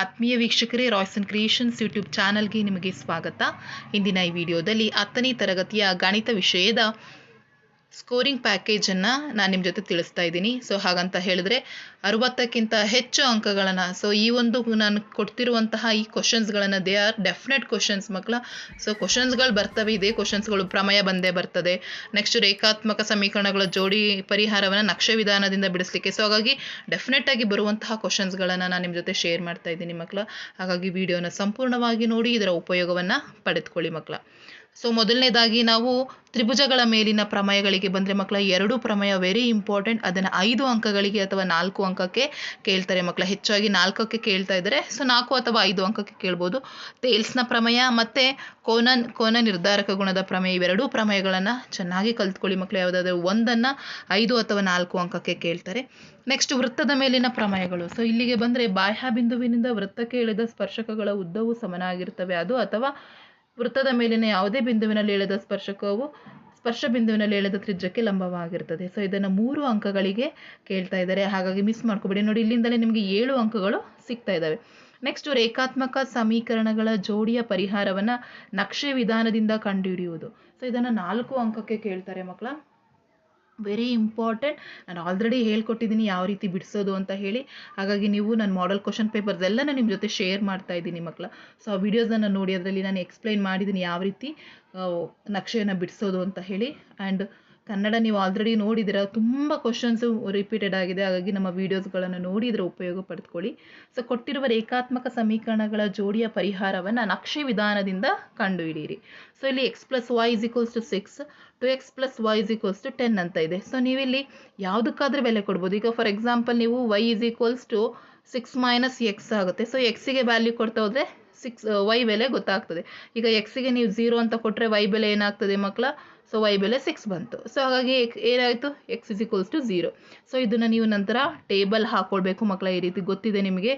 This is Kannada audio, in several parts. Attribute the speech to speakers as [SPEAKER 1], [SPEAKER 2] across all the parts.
[SPEAKER 1] ಆತ್ಮೀಯ ವೀಕ್ಷಕರೇ ರಾಯ್ಸನ್ ಕ್ರಿಯೇಷನ್ಸ್ ಯೂಟ್ಯೂಬ್ ಚಾನಲ್ಗೆ ನಿಮಗೆ ಸ್ವಾಗತ. ಇಂದಿನ ಈ ವಿಡಿಯೋದಲ್ಲಿ ಹತ್ತನೇ ತರಗತಿಯ ಗಣಿತ ವಿಷಯದ ಸ್ಕೋರಿಂಗ್ ಪ್ಯಾಕೇಜನ್ನು ನಾನು ನಿಮ್ಮ ಜೊತೆ ತಿಳಿಸ್ತಾ ಇದ್ದೀನಿ. ಸೊ ಹಾಗಂತ ಹೇಳಿದ್ರೆ ಅರುವತ್ತಕ್ಕಿಂತ ಹೆಚ್ಚು ಅಂಕಗಳನ್ನು ಸೊ ಈ ಒಂದು ನಾನು ಕೊಡ್ತಿರುವಂತಹ ಈ ಕ್ವಶನ್ಸ್ಗಳನ್ನು ದೇ ಆರ್ ಡೆಫಿನೆಟ್ ಕ್ವಶನ್ಸ್ ಮಕ್ಕಳ. ಸೊ ಕ್ವಶನ್ಸ್ಗಳು ಬರ್ತವೆ, ಇದೇ ಕ್ವಶನ್ಸ್ಗಳು ಪ್ರಮೇಯ ಬಂದೇ ಬರ್ತದೆ. ನೆಕ್ಸ್ಟ್ ರೇಖಾತ್ಮಕ ಸಮೀಕರಣಗಳ ಜೋಡಿ ಪರಿಹಾರವನ್ನು ನಕ್ಷೆ ವಿಧಾನದಿಂದ ಬಿಡಿಸ್ಲಿಕ್ಕೆ. ಸೊ ಹಾಗಾಗಿ ಡೆಫಿನೆಟ್ ಆಗಿ ಬರುವಂತಹ ಕ್ವಶನ್ಸ್ಗಳನ್ನು ನಾನು ನಿಮ್ಮ ಜೊತೆ ಶೇರ್ ಮಾಡ್ತಾ ಇದ್ದೀನಿ ಮಕ್ಕಳ. ಹಾಗಾಗಿ ವಿಡಿಯೋನ ಸಂಪೂರ್ಣವಾಗಿ ನೋಡಿ, ಇದರ ಉಪಯೋಗವನ್ನು ಪಡೆದುಕೊಳ್ಳಿ ಮಕ್ಕಳ. ಸೊ ಮೊದಲನೇದಾಗಿ ನಾವು ತ್ರಿಭುಜಗಳ ಮೇಲಿನ ಪ್ರಮೇಯಗಳಿಗೆ ಬಂದರೆ ಮಕ್ಕಳ ಎರಡು ಪ್ರಮೇಯ ವೆರಿ ಇಂಪಾರ್ಟೆಂಟ್ ಅದನ್ನು ಐದು ಅಂಕಗಳಿಗೆ ಅಥವಾ ನಾಲ್ಕು ಅಂಕಕ್ಕೆ ಕೇಳ್ತಾರೆ ಮಕ್ಕಳ. ಹೆಚ್ಚಾಗಿ ನಾಲ್ಕಕ್ಕೆ ಕೇಳ್ತಾ ಇದ್ದಾರೆ. ಸೊ ನಾಲ್ಕು ಅಥವಾ ಐದು ಅಂಕಕ್ಕೆ ಕೇಳ್ಬೋದು. ತೇಲ್ಸ್ನ ಪ್ರಮೇಯ ಮತ್ತು ಕೋನನ್, ಕೋನ ನಿರ್ಧಾರಕ ಗುಣದ ಪ್ರಮೇಯ ಇವೆರಡೂ ಪ್ರಮೇಯಗಳನ್ನು ಚೆನ್ನಾಗಿ ಕಲ್ತ್ಕೊಳ್ಳಿ ಮಕ್ಕಳು. ಯಾವುದಾದ್ರೆ ಒಂದನ್ನು ಐದು ಅಥವಾ ನಾಲ್ಕು ಅಂಕಕ್ಕೆ ಕೇಳ್ತಾರೆ. ನೆಕ್ಸ್ಟ್ ವೃತ್ತದ ಮೇಲಿನ ಪ್ರಮೇಯಗಳು. ಸೊ ಇಲ್ಲಿಗೆ ಬಂದರೆ ಬಾಹ್ಯ ಬಿಂದುವಿನಿಂದ ವೃತ್ತಕ್ಕೆ ಎಳೆದ ಸ್ಪರ್ಶಕಗಳ ಉದ್ದವು ಸಮನಾಗಿರ್ತವೆ. ಅದು ಅಥವಾ ವೃತ್ತದ ಮೇಲಿನ ಯಾವುದೇ ಬಿಂದುವಿನಲ್ಲಿ ಎಳೆದ ಸ್ಪರ್ಶಕವು ಸ್ಪರ್ಶ ಬಿಂದುವಿನಲ್ಲಿ ಎಳೆದ ತ್ರಿಜ್ಯಕ್ಕೆ ಲಂಬವಾಗಿರ್ತದೆ ಸೊ ಇದನ್ನು ಮೂರು ಅಂಕಗಳಿಗೆ ಕೇಳ್ತಾ ಇದ್ದಾರೆ. ಹಾಗಾಗಿ ಮಿಸ್ ಮಾಡ್ಕೋಬೇಡಿ. ನೋಡಿ, ಇಲ್ಲಿಂದಲೇ ನಿಮಗೆ ಏಳು ಅಂಕಗಳು ಸಿಗ್ತಾ ಇದ್ದಾವೆ. ನೆಕ್ಸ್ಟ್ ರೇಖಾತ್ಮಕ ಸಮೀಕರಣಗಳ ಜೋಡಿಯ ಪರಿಹಾರವನ್ನು ನಕ್ಷೆ ವಿಧಾನದಿಂದ ಕಂಡುಹಿಡಿಯುವುದು. ಸೊ ಇದನ್ನು ನಾಲ್ಕು ಅಂಕಕ್ಕೆ ಕೇಳ್ತಾರೆ ಮಕ್ಕಳ. ವೆರಿ ಇಂಪಾರ್ಟೆಂಟ್ ನಾನು ಆಲ್ರೆಡಿ ಹೇಳ್ಕೊಟ್ಟಿದ್ದೀನಿ ಯಾವ ರೀತಿ ಬಿಡಿಸೋದು ಅಂತ ಹೇಳಿ. ಹಾಗಾಗಿ ನೀವು ನನ್ನ ಮಾಡಲ್ ಕ್ವಶನ್ ಪೇಪರ್ಸ್ ಎಲ್ಲ ನಿಮ್ಮ ಜೊತೆ ಶೇರ್ ಮಾಡ್ತಾ ಇದ್ದೀನಿ ಮಕ್ಕಳ. ಸೊ ಆ ವಿಡಿಯೋಸನ್ನು ನೋಡಿ, ಅದರಲ್ಲಿ ನಾನು ಎಕ್ಸ್ಪ್ಲೈನ್ ಮಾಡಿದ್ದೀನಿ ಯಾವ ರೀತಿ ನಕ್ಷೆಯನ್ನು ಬಿಡಿಸೋದು ಅಂತ ಹೇಳಿ. ಆ್ಯಂಡ್ ಕನ್ನಡ ನೀವು ಆಲ್ರೆಡಿ ನೋಡಿದಿರ ತುಂಬ ಕ್ವಶನ್ಸು ರಿಪೀಟೆಡ್ ಆಗಿದೆ. ಹಾಗಾಗಿ ನಮ್ಮ ವೀಡಿಯೋಸ್ಗಳನ್ನು ನೋಡಿ ಇದರ ಉಪಯೋಗ ಪಡೆದುಕೊಳ್ಳಿ ಸೊ ಕೊಟ್ಟಿರುವ ರೇಖಾತ್ಮಕ ಸಮೀಕರಣಗಳ ಜೋಡಿಯ ಪರಿಹಾರವನ್ನು ನಕ್ಷೆ ವಿಧಾನದಿಂದ ಕಂಡುಹಿಡಿಯಿರಿ. ಸೊ ಇಲ್ಲಿ x plus y is equals to six two x plus y is equals to ten ಅಂತ ಇದೆ. ಸೊ ನೀವಿಲ್ಲಿ ಯಾವುದಕ್ಕಾದರೂ ಬೆಲೆ ಕೊಡ್ಬೋದು. ಈಗ ಫಾರ್ ಎಕ್ಸಾಂಪಲ್ ನೀವು y is equals to six minus x ಆಗುತ್ತೆ. ಸೊ ಎಕ್ಸಿಗೆ ವ್ಯಾಲ್ಯೂ ಕೊಡ್ತಾ ಹೋದರೆ ಸಿಕ್ಸ್ ವೈ ಬೆಲೆ ಗೊತ್ತಾಗ್ತದೆ. ಈಗ ಎಕ್ಸಿಗೆ ನೀವು ಝೀರೋ ಅಂತ ಕೊಟ್ಟರೆ ವೈ ಬೆಲೆ ಏನಾಗ್ತದೆ ಮಕ್ಕಳ ಸೊ ವೈ ಬೆಲೆ ಸಿಕ್ಸ್ ಬಂತು. ಸೊ ಹಾಗಾಗಿ ಏನಾಯಿತು? X is equals to zero so ಇದನ್ನು ನೀವು ನಂತರ ಟೇಬಲ್ ಹಾಕ್ಕೊಳ್ಬೇಕು ಮಕ್ಕಳ ಈ ರೀತಿ ಗೊತ್ತಿದೆ ನಿಮಗೆ.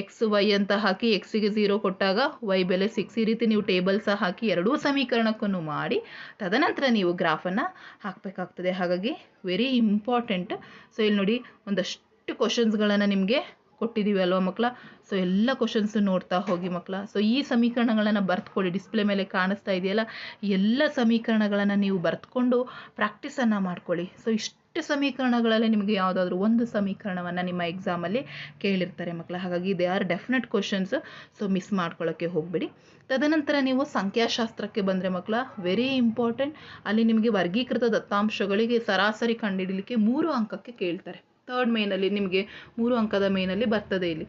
[SPEAKER 1] ಎಕ್ಸ್ ವೈ ಅಂತ ಹಾಕಿ ಎಕ್ಸಿಗೆ ಝೀರೋ ಕೊಟ್ಟಾಗ ವೈ ಬೆಲೆ ಸಿಕ್ಸ್ ಈ ರೀತಿ ನೀವು ಟೇಬಲ್ ಸಹ ಹಾಕಿ ಎರಡೂ ಸಮೀಕರಣಕ್ಕೂ ಮಾಡಿ, ತದನಂತರ ನೀವು ಗ್ರಾಫನ್ನು ಹಾಕಬೇಕಾಗ್ತದೆ. ಹಾಗಾಗಿ ವೆರಿ ಇಂಪಾರ್ಟೆಂಟ್ ಸೊ ಇಲ್ಲಿ ನೋಡಿ, ಒಂದಷ್ಟು ಕ್ವಶನ್ಸ್ಗಳನ್ನು ನಿಮಗೆ ಕೊಟ್ಟಿದ್ದೀವಿ ಅಲ್ವಾ ಮಕ್ಕಳ ಸೊ ಎಲ್ಲ ಕ್ವಶನ್ಸು ನೋಡ್ತಾ ಹೋಗಿ ಮಕ್ಕಳ ಸೊ ಈ ಸಮೀಕರಣಗಳನ್ನು ಬರೆದುಕೊಳ್ಳಿ ಡಿಸ್ಪ್ಲೇ ಮೇಲೆ ಕಾಣಿಸ್ತಾ ಇದೆಯಲ್ಲ? ಎಲ್ಲ ಸಮೀಕರಣಗಳನ್ನು ನೀವು ಬರೆದುಕೊಂಡು ಪ್ರಾಕ್ಟೀಸನ್ನು ಮಾಡ್ಕೊಳ್ಳಿ. ಸೊ ಇಷ್ಟು ಸಮೀಕರಣಗಳಲ್ಲಿ ನಿಮಗೆ ಯಾವುದಾದ್ರೂ ಒಂದು ಸಮೀಕರಣವನ್ನು ನಿಮ್ಮ ಎಕ್ಸಾಮಲ್ಲಿ ಕೇಳಿರ್ತಾರೆ ಮಕ್ಕಳ ಹಾಗಾಗಿ they are definite questions so miss ಮಾಡ್ಕೊಳ್ಳೋಕ್ಕೆ ಹೋಗಬೇಡಿ. ತದನಂತರ ನೀವು ಸಂಖ್ಯಾಶಾಸ್ತ್ರಕ್ಕೆ ಬಂದರೆ ಮಕ್ಕಳ ವೆರಿ ಇಂಪಾರ್ಟೆಂಟ್ ಅಲ್ಲಿ ನಿಮಗೆ ವರ್ಗೀಕೃತ ದತ್ತಾಂಶಗಳಿಗೆ ಸರಾಸರಿ ಕಂಡುಹಿಡಲಿಕ್ಕೆ ಮೂರು ಅಂಕಕ್ಕೆ ಕೇಳ್ತಾರೆ. ಥರ್ಡ್ ಮೇನಲ್ಲಿ ನಿಮಗೆ ಮೂರು ಅಂಕದ ಮೇನಲ್ಲಿ ಬರ್ತದೆ ಇಲ್ಲಿ.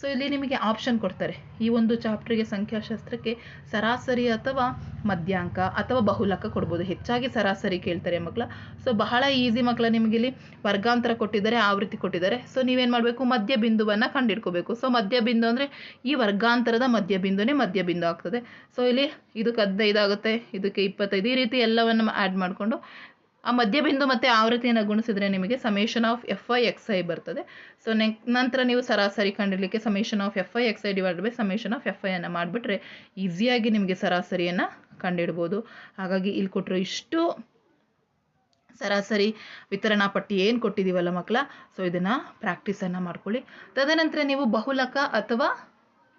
[SPEAKER 1] ಸೊ ಇಲ್ಲಿ ನಿಮಗೆ ಆಪ್ಷನ್ ಕೊಡ್ತಾರೆ. ಈ ಒಂದು ಚಾಪ್ಟ್ರಿಗೆ ಸಂಖ್ಯಾಶಾಸ್ತ್ರಕ್ಕೆ ಸರಾಸರಿ ಅಥವಾ ಮಧ್ಯಾಂಕ ಅಥವಾ ಬಹುಲಕ ಕೊಡ್ಬೋದು. ಹೆಚ್ಚಾಗಿ ಸರಾಸರಿ ಕೇಳ್ತಾರೆ ಮಕ್ಕಳ ಸೊ ಬಹಳ ಈಸಿ ಮಕ್ಕಳ ನಿಮಗೆ ಇಲ್ಲಿ ವರ್ಗಾಂತರ ಕೊಟ್ಟಿದ್ದಾರೆ, ಆವೃತ್ತಿ ಕೊಟ್ಟಿದ್ದಾರೆ. ಸೊ ನೀವೇನು ಮಾಡಬೇಕು? ಮಧ್ಯ ಬಿಂದುವನ್ನು ಕಂಡಿಡ್ಕೋಬೇಕು. ಸೊ ಮಧ್ಯ ಬಿಂದು ಅಂದರೆ ಈ ವರ್ಗಾಂತರದ ಮಧ್ಯ ಬಿಂದುನೇ ಮಧ್ಯ ಬಿಂದು ಆಗ್ತದೆ. ಸೊ ಇಲ್ಲಿ ಇದಕ್ಕೆ ಹದಿನೈದು ಆಗುತ್ತೆ, ಇದಕ್ಕೆ ಇಪ್ಪತ್ತೈದು ಈ ರೀತಿ ಎಲ್ಲವನ್ನು ಆ್ಯಡ್ ಮಾಡಿಕೊಂಡು ಆ ಮಧ್ಯಬಿಂದು ಮತ್ತು ಆವೃತ್ತಿಯನ್ನು ಗುಣಿಸಿದ್ರೆ ನಿಮಗೆ summation of f i x i ಬರ್ತದೆ. ಸೊ ನೆಕ್, ನಂತರ ನೀವು ಸರಾಸರಿ ಕಂಡಿಡಲಿಕ್ಕೆ summation of f i x i divide by summation of f ಐಯನ್ನು ಮಾಡಿಬಿಟ್ರೆ ಈಸಿಯಾಗಿ ನಿಮಗೆ ಸರಾಸರಿಯನ್ನು ಕಂಡಿಡ್ಬೋದು. ಹಾಗಾಗಿ ಇಲ್ಲಿ ಕೊಟ್ಟರು ಇಷ್ಟು. ಸರಾಸರಿ ವಿತರಣಾ ಪಟ್ಟಿ ಏನು ಕೊಟ್ಟಿದ್ದೀವಲ್ಲ ಮಕ್ಕಳ? ಸೊ ಇದನ್ನು ಪ್ರಾಕ್ಟೀಸನ್ನು ಮಾಡ್ಕೊಳ್ಳಿ. ತದನಂತರ ನೀವು ಬಹುಲಕ ಅಥವಾ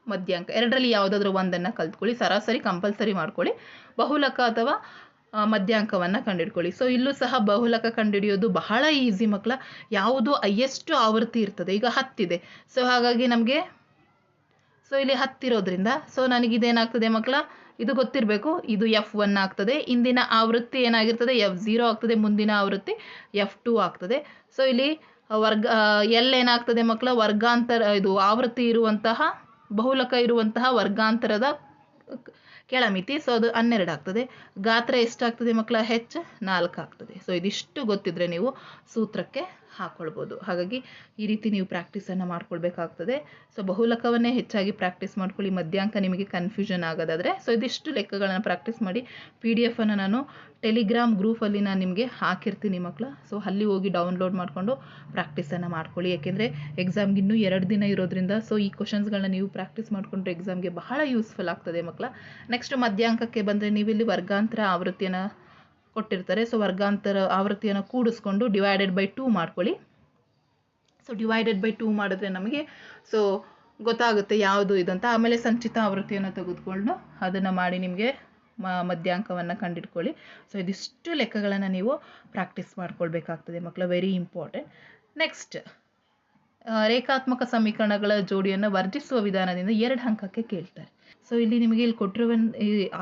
[SPEAKER 1] ಮಧ್ಯಾಂಕ, ಎರಡರಲ್ಲಿ ಯಾವುದಾದ್ರೂ ಒಂದನ್ನು ಕಲ್ತ್ಕೊಳ್ಳಿ. ಸರಾಸರಿ ಕಂಪಲ್ಸರಿ ಮಾಡ್ಕೊಳ್ಳಿ. ಬಹುಲಕ ಅಥವಾ ಮಧ್ಯಾಂಕವನ್ನು ಕಂಡುಹಿಡ್ಕೊಳ್ಳಿ ಸೊ ಇಲ್ಲೂ ಸಹ ಬಹುಲಕ ಕಂಡುಹಿಡಿಯೋದು ಬಹಳ ಈಸಿ ಮಕ್ಕಳ ಯಾವುದು ಹೈಯೆಸ್ಟ್ ಆವೃತ್ತಿ ಇರ್ತದೆ. ಈಗ ಹತ್ತಿದೆ. ಸೊ ಹಾಗಾಗಿ ನಮಗೆ ಸೊ ಇಲ್ಲಿ ಹತ್ತಿರೋದ್ರಿಂದ ಸೊ ನನಗಿದೇನಾಗ್ತದೆ ಮಕ್ಕಳ ಇದು ಗೊತ್ತಿರಬೇಕು. ಇದು ಎಫ್ ಒನ್ ಆಗ್ತದೆ. ಇಂದಿನ ಆವೃತ್ತಿ ಏನಾಗಿರ್ತದೆ? ಎಫ್ ಝೀರೋ ಆಗ್ತದೆ. ಮುಂದಿನ ಆವೃತ್ತಿ ಎಫ್ ಟು ಆಗ್ತದೆ. ಸೊ ಇಲ್ಲಿ ವರ್ಗ ಎಲ್ ಏನಾಗ್ತದೆ ಮಕ್ಕಳ ವರ್ಗಾಂತರ, ಇದು ಆವೃತ್ತಿ ಇರುವಂತಹ, ಬಹುಲಕ ಇರುವಂತಹ ವರ್ಗಾಂತರದ ಕೆಳಮಿತಿ ಸೊ ಅದು ಹನ್ನೆರಡು ಆಗ್ತದೆ. ಗಾತ್ರ ಎಷ್ಟಾಗ್ತದೆ ಮಕ್ಕಳ? ಹೆಚ್ಚು ನಾಲ್ಕು ಆಗ್ತದೆ. ಸೊ ಇದಿಷ್ಟು ಗೊತ್ತಿದ್ರೆ ನೀವು ಸೂತ್ರಕ್ಕೆ ಹಾಕ್ಕೊಳ್ಬೋದು ಹಾಗಾಗಿ ಈ ರೀತಿ ನೀವು ಪ್ರಾಕ್ಟೀಸನ್ನು ಮಾಡ್ಕೊಳ್ಬೇಕಾಗ್ತದೆ. ಸೊ ಬಹುಲಕವನ್ನೇ ಹೆಚ್ಚಾಗಿ ಪ್ರಾಕ್ಟೀಸ್ ಮಾಡ್ಕೊಳ್ಳಿ. ಮಧ್ಯಾಂಕ ನಿಮಗೆ ಕನ್ಫ್ಯೂಷನ್ ಆಗೋದಾದರೆ. ಸೊ ಇದಿಷ್ಟು ಲೆಕ್ಕಗಳನ್ನು ಪ್ರಾಕ್ಟೀಸ್ ಮಾಡಿ ಪಿ ಡಿ ಎಫನ್ನು ನಾನು ಟೆಲಿಗ್ರಾಮ್ ಗ್ರೂಪಲ್ಲಿ ನಾನು ನಿಮಗೆ ಹಾಕಿರ್ತೀನಿ ಮಕ್ಕಳ ಸೊ ಅಲ್ಲಿ ಹೋಗಿ ಡೌನ್ಲೋಡ್ ಮಾಡಿಕೊಂಡು ಪ್ರಾಕ್ಟೀಸನ್ನು ಮಾಡ್ಕೊಳ್ಳಿ. ಯಾಕೆಂದರೆ ಎಕ್ಸಾಮ್ಗೆ ಇನ್ನೂ ಎರಡು ದಿನ ಇರೋದ್ರಿಂದ ಸೊ ಈ ಕ್ವಶನ್ಸ್ಗಳನ್ನ ನೀವು ಪ್ರಾಕ್ಟೀಸ್ ಮಾಡಿಕೊಂಡ್ರೆ ಎಕ್ಸಾಮ್ಗೆ ಬಹಳ ಯೂಸ್ಫುಲ್ ಆಗ್ತದೆ ಮಕ್ಕಳ ನೆಕ್ಸ್ಟ್ ಮಧ್ಯಾಂಕಕ್ಕೆ ಬಂದರೆ ನೀವಿಲ್ಲಿ ವರ್ಗಾಂತರ ಆವೃತ್ತಿಯನ್ನು ಕೊಟ್ಟಿರ್ತಾರೆ. ಸೊ ವರ್ಗಾಂತರ ಆವೃತ್ತಿಯನ್ನು ಕೂಡಿಸ್ಕೊಂಡು ಡಿವೈಡೆಡ್ ಬೈ ಟೂ ಮಾಡ್ಕೊಳ್ಳಿ. ಸೊ ಡಿವೈಡೆಡ್ ಬೈ ಟೂ ಮಾಡಿದ್ರೆ ನಮಗೆ ಸೊ ಗೊತ್ತಾಗುತ್ತೆ ಯಾವುದು ಇದಂತ ಆಮೇಲೆ ಸಂಚಿತ ಆವೃತ್ತಿಯನ್ನು ತೆಗೆದುಕೊಂಡು ಅದನ್ನು ಮಾಡಿ ನಿಮಗೆ ಮಧ್ಯಾಂಕವನ್ನು ಕಂಡಿಡ್ಕೊಳ್ಳಿ ಸೊ ಇದಿಷ್ಟು ಲೆಕ್ಕಗಳನ್ನು ನೀವು ಪ್ರಾಕ್ಟೀಸ್ ಮಾಡ್ಕೊಳ್ಬೇಕಾಗ್ತದೆ ಮಕ್ಕಳ ವೆರಿ ಇಂಪಾರ್ಟೆಂಟ್ ನೆಕ್ಸ್ಟ್ ರೇಖಾತ್ಮಕ ಸಮೀಕರಣಗಳ ಜೋಡಿಯನ್ನು ವರ್ಜಿಸುವ ವಿಧಾನದಿಂದ ಎರಡು ಅಂಕಕ್ಕೆ ಕೇಳ್ತಾರೆ. ಸೊ ಇಲ್ಲಿ ನಿಮಗೆ ಇಲ್ಲಿ ಕೊಟ್ಟಿರುವ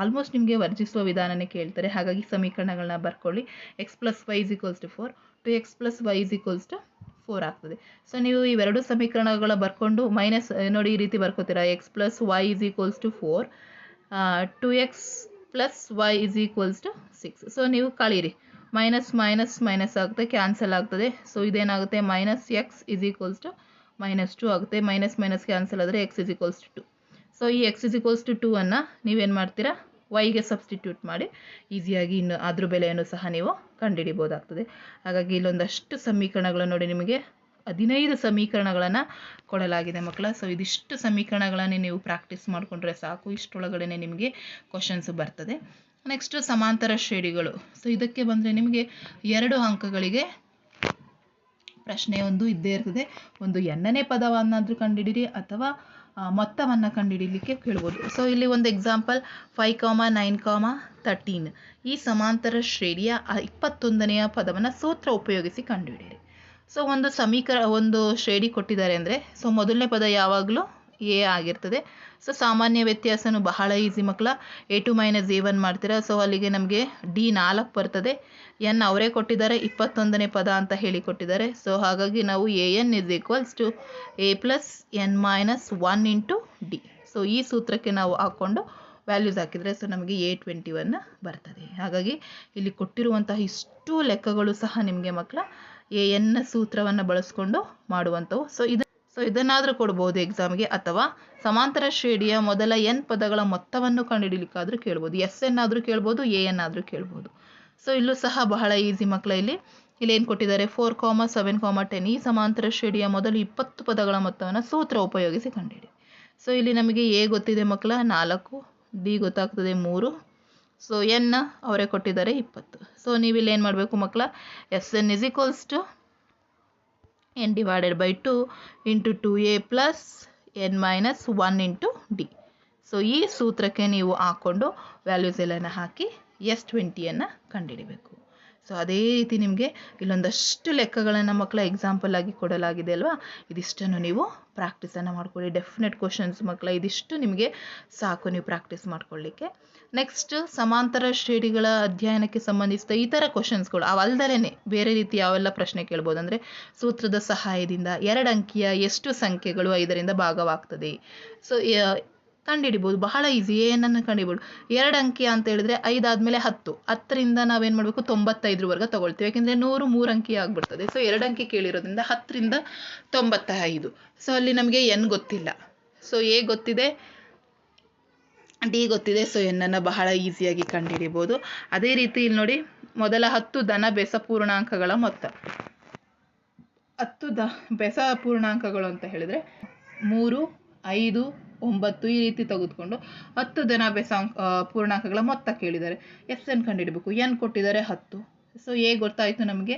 [SPEAKER 1] ಆಲ್ಮೋಸ್ಟ್ ನಿಮಗೆ ವರ್ಜಿಸುವ ವಿಧಾನನೇ ಕೇಳ್ತಾರೆ. ಹಾಗಾಗಿ ಸಮೀಕರಣಗಳನ್ನ ಬರ್ಕೊಳ್ಳಿ. X plus y is equals to four two x plus y is equals to four ಆಗ್ತದೆ. ಸೊ ನೀವು ಇವೆರಡು ಸಮೀಕರಣಗಳ ಬರ್ಕೊಂಡು ಮೈನಸ್ ನೋಡಿ ಈ ರೀತಿ ಬರ್ಕೋತೀರಾ. X plus y is equals to four two x plus y is equals to six so ನೀವು ಕಳೀರಿ. ಮೈನಸ್ ಮೈನಸ್ ಮೈನಸ್ ಆಗುತ್ತೆ ಕ್ಯಾನ್ಸಲ್ ಆಗ್ತದೆ. So ಇದೇನಾಗುತ್ತೆ? Minus x is equals to minus two ಆಗುತ್ತೆ ಮೈನಸ್ ಮೈನಸ್ ಕ್ಯಾನ್ಸಲ್ ಆದರೆ x is equals to two so ಈ x is equals to two two ನೀವೇನು ಮಾಡ್ತೀರಾ? ವೈಗೆ ಸಬ್ಸ್ಟಿಟ್ಯೂಟ್ ಮಾಡಿ ಈಸಿಯಾಗಿ ಇನ್ನು ಅದ್ರ ಬೆಲೆಯನ್ನು ಸಹ ನೀವು ಕಂಡುಹಿಡಿಬೋದಾಗ್ತದೆ ಹಾಗಾಗಿ ಇಲ್ಲೊಂದಷ್ಟು ಸಮೀಕರಣಗಳು ನೋಡಿ ನಿಮಗೆ ಹದಿನೈದು ಸಮೀಕರಣಗಳನ್ನು ಕೊಡಲಾಗಿದೆ ಮಕ್ಕಳ. ಸೊ ಇದಿಷ್ಟು ಸಮೀಕರಣಗಳನ್ನೇ ನೀವು ಪ್ರಾಕ್ಟೀಸ್ ಮಾಡಿಕೊಂಡ್ರೆ ಸಾಕು. ಇಷ್ಟರೊಳಗಡೆ ನಿಮಗೆ ಕ್ವಶನ್ಸ್ ಬರ್ತದೆ. ನೆಕ್ಸ್ಟ್ ಸಮಾಂತರ ಶ್ರೇಣಿಗಳು. ಸೊ ಇದಕ್ಕೆ ಬಂದರೆ ನಿಮಗೆ ಎರಡು ಅಂಕಗಳಿಗೆ ಪ್ರಶ್ನೆ ಒಂದು ಇದ್ದೇ ಇರ್ತದೆ. ಒಂದು ಎಣ್ಣನೇ ಪದವನ್ನಾದರೂ ಕಂಡುಹಿಡಿರಿ ಅಥವಾ ಮೊತ್ತವನ್ನು ಕಂಡುಹಿಡಿಯಲಿಕ್ಕೆ ಕೇಳ್ಬೋದು. ಸೊ ಇಲ್ಲಿ ಒಂದು example five comma nine comma thirteen ಈ ಸಮಾಂತರ ಶ್ರೇಣಿಯ ಇಪ್ಪತ್ತೊಂದನೆಯ ಪದವನ್ನು ಸೂತ್ರ ಉಪಯೋಗಿಸಿ ಕಂಡುಹಿಡಿಯಿರಿ. ಸೊ ಒಂದು ಸಮೀಕರ, ಒಂದು ಶ್ರೇಣಿ ಕೊಟ್ಟಿದ್ದಾರೆ ಅಂದರೆ ಸೊ ಮೊದಲನೇ ಪದ ಯಾವಾಗಲೂ ಎ ಆಗಿರ್ತದೆ. ಸೊ ಸಾಮಾನ್ಯ ವ್ಯತ್ಯಾಸನೂ ಬಹಳ ಈಸಿ ಮಕ್ಕಳ. A two minus a one ಮಾಡ್ತೀರಾ? ಸೊ ಅಲ್ಲಿಗೆ ನಮಗೆ ಡಿ ನಾಲ್ಕು ಬರ್ತದೆ. ಎನ್ ಅವರೇ ಕೊಟ್ಟಿದ್ದಾರೆ, ಇಪ್ಪತ್ತೊಂದನೇ ಪದ ಅಂತ ಹೇಳಿ ಕೊಟ್ಟಿದ್ದಾರೆ. ಸೊ ಹಾಗಾಗಿ ನಾವು a n is equals to a plus n minus one into d so ಈ ಸೂತ್ರಕ್ಕೆ ನಾವು ಹಾಕ್ಕೊಂಡು ವ್ಯಾಲ್ಯೂಸ್ ಹಾಕಿದರೆ ಸೊ ನಮಗೆ ಎ ಟ್ವೆಂಟಿ ಒನ್ ಬರ್ತದೆ. ಹಾಗಾಗಿ ಇಲ್ಲಿ ಕೊಟ್ಟಿರುವಂತಹ ಇಷ್ಟು ಲೆಕ್ಕಗಳು ಸಹ ನಿಮಗೆ ಮಕ್ಕಳ ಎ ಎನ್ ಸೂತ್ರವನ್ನು ಬಳಸ್ಕೊಂಡು ಮಾಡುವಂಥವು. ಸೊ ಇದು ಸೊ ಇದನ್ನಾದರೂ ಕೊಡ್ಬೋದು ಎಕ್ಸಾಮ್ಗೆ ಅಥವಾ ಸಮಾಂತರ ಶ್ರೇಣಿಯ ಮೊದಲ ಎನ್ ಪದಗಳ ಮೊತ್ತವನ್ನು ಕಂಡುಹಿಡಿಲಿಕ್ಕಾದರೂ ಕೇಳ್ಬೋದು. ಎಸ್ ಎನ್ ಆದರೂ ಕೇಳ್ಬೋದು ಎ ಎನ್ ಆದರೂ ಕೇಳ್ಬೋದು. ಸೊ ಇಲ್ಲೂ ಸಹ ಬಹಳ ಈಸಿ ಮಕ್ಕಳ ಇಲ್ಲಿ. ಇಲ್ಲಿ ಏನು ಕೊಟ್ಟಿದ್ದಾರೆ? Four comma seven comma ten ಈ ಸಮಾಂತರ ಶ್ರೇಣಿಯ ಮೊದಲು ಇಪ್ಪತ್ತು ಪದಗಳ ಮೊತ್ತವನ್ನು ಸೂತ್ರ ಉಪಯೋಗಿಸಿ ಕಂಡುಹಿಡಿ. ಸೊ ಇಲ್ಲಿ ನಮಗೆ ಎ ಗೊತ್ತಿದೆ ಮಕ್ಕಳ ನಾಲ್ಕು ಡಿ ಗೊತ್ತಾಗ್ತದೆ ಮೂರು. ಸೊ ಎನ್ ಅವರೇ ಕೊಟ್ಟಿದ್ದಾರೆ ಇಪ್ಪತ್ತು. ಸೊ ನೀವಿಲ್ಲಿ ಏನು ಮಾಡಬೇಕು ಮಕ್ಕಳ s n is equals to n divided by two into two a plus n minus one into d so ಈ ಸೂತ್ರಕ್ಕೆ ನೀವು ಹಾಕ್ಕೊಂಡು ವ್ಯಾಲ್ಯೂಸ್ ಎಲ್ಲನ ಹಾಕಿ ಎಸ್ ಟ್ವೆಂಟಿಯನ್ನು ಕಂಡುಹಿಡಿಬೇಕು. ಸೊ ಅದೇ ರೀತಿ ನಿಮಗೆ ಇಲ್ಲೊಂದಷ್ಟು ಲೆಕ್ಕಗಳನ್ನು ಮಕ್ಕಳ ಎಕ್ಸಾಂಪಲ್ ಆಗಿ ಕೊಡಲಾಗಿದೆ ಅಲ್ವಾ? ಇದಿಷ್ಟನ್ನು ನೀವು ಪ್ರಾಕ್ಟೀಸನ್ನು ಮಾಡ್ಕೊಳ್ಳಿ. ಡೆಫಿನೆಟ್ ಕ್ವಶನ್ಸ್ ಮಕ್ಕಳ ಇದಿಷ್ಟು ನಿಮಗೆ ಸಾಕು ನೀವು ಪ್ರಾಕ್ಟೀಸ್ ಮಾಡ್ಕೊಳ್ಳಿಕ್ಕೆ. ನೆಕ್ಸ್ಟ್ ಸಮಾಂತರ ಶ್ರೇಣಿಗಳ ಅಧ್ಯಯನಕ್ಕೆ ಸಂಬಂಧಿಸಿದ ಇತರ ಕ್ವಶನ್ಸ್ಗಳು ಅವಲ್ದಲೇ ಬೇರೆ ರೀತಿ ಯಾವೆಲ್ಲ ಪ್ರಶ್ನೆ ಕೇಳ್ಬೋದು? ಅಂದರೆ ಸೂತ್ರದ ಸಹಾಯದಿಂದ ಎರಡು ಅಂಕಿಯ ಎಷ್ಟು ಸಂಖ್ಯೆಗಳು ಐದರಿಂದ ಭಾಗವಾಗ್ತದೆ? ಸೊ ಕಂಡುಹಿಡಿಬೋದು ಬಹಳ ಈಸಿ ಏನನ್ನು ಕಂಡುಹಿಡ್ಬೋದು ಎರಡು ಅಂಕಿ ಅಂತ ಹೇಳಿದ್ರೆ ಐದಾದಮೇಲೆ ಹತ್ತು. ಹತ್ತರಿಂದ ನಾವೇನು ಮಾಡಬೇಕು? ತೊಂಬತ್ತೈದರವರೆಗೆ ತೊಗೊಳ್ತೀವಿ. ಯಾಕೆಂದರೆ ನೂರು ಮೂರು ಅಂಕಿ ಆಗಿಬಿಡ್ತದೆ. ಸೊ ಎರಡು ಅಂಕಿ ಕೇಳಿರೋದ್ರಿಂದ ಹತ್ತರಿಂದ ತೊಂಬತ್ತ ಐದು ಸೊ ಅಲ್ಲಿ ನಮಗೆ ಎನ್ ಗೊತ್ತಿಲ್ಲ. ಸೊ ಎ ಗೊತ್ತಿದೆ, ಡಿ ಗೊತ್ತಿದೆ. ಸೊ ಎನ್ನನ್ನು ಬಹಳ ಈಸಿಯಾಗಿ ಕಂಡುಹಿಡಿಬೋದು ಅದೇ ರೀತಿ ಇಲ್ಲಿ ನೋಡಿ, ಮೊದಲ ಹತ್ತು ಧನ ಬೆಸ ಪೂರ್ಣಾಂಕಗಳ ಮೊತ್ತ. ಹತ್ತು ದ, ಬೆಸ ಪೂರ್ಣಾಂಕಗಳು ಅಂತ ಹೇಳಿದರೆ ಮೂರು, ಐದು ಒಂಬತ್ತು ಈ ರೀತಿ ತೆಗೆದುಕೊಂಡು ಹತ್ತು ದಿನ ಬೆಸಾಂಕ ಪೂರ್ಣಾಂಕಗಳ ಮೊತ್ತ ಕೇಳಿದ್ದಾರೆ. S N ಕಂಡುಹಿಡಬೇಕು. ಎನ್ ಕೊಟ್ಟಿದ್ದಾರೆ ಹತ್ತು. ಸೊ ಎ ಗೊತ್ತಾಯಿತು ನಮಗೆ.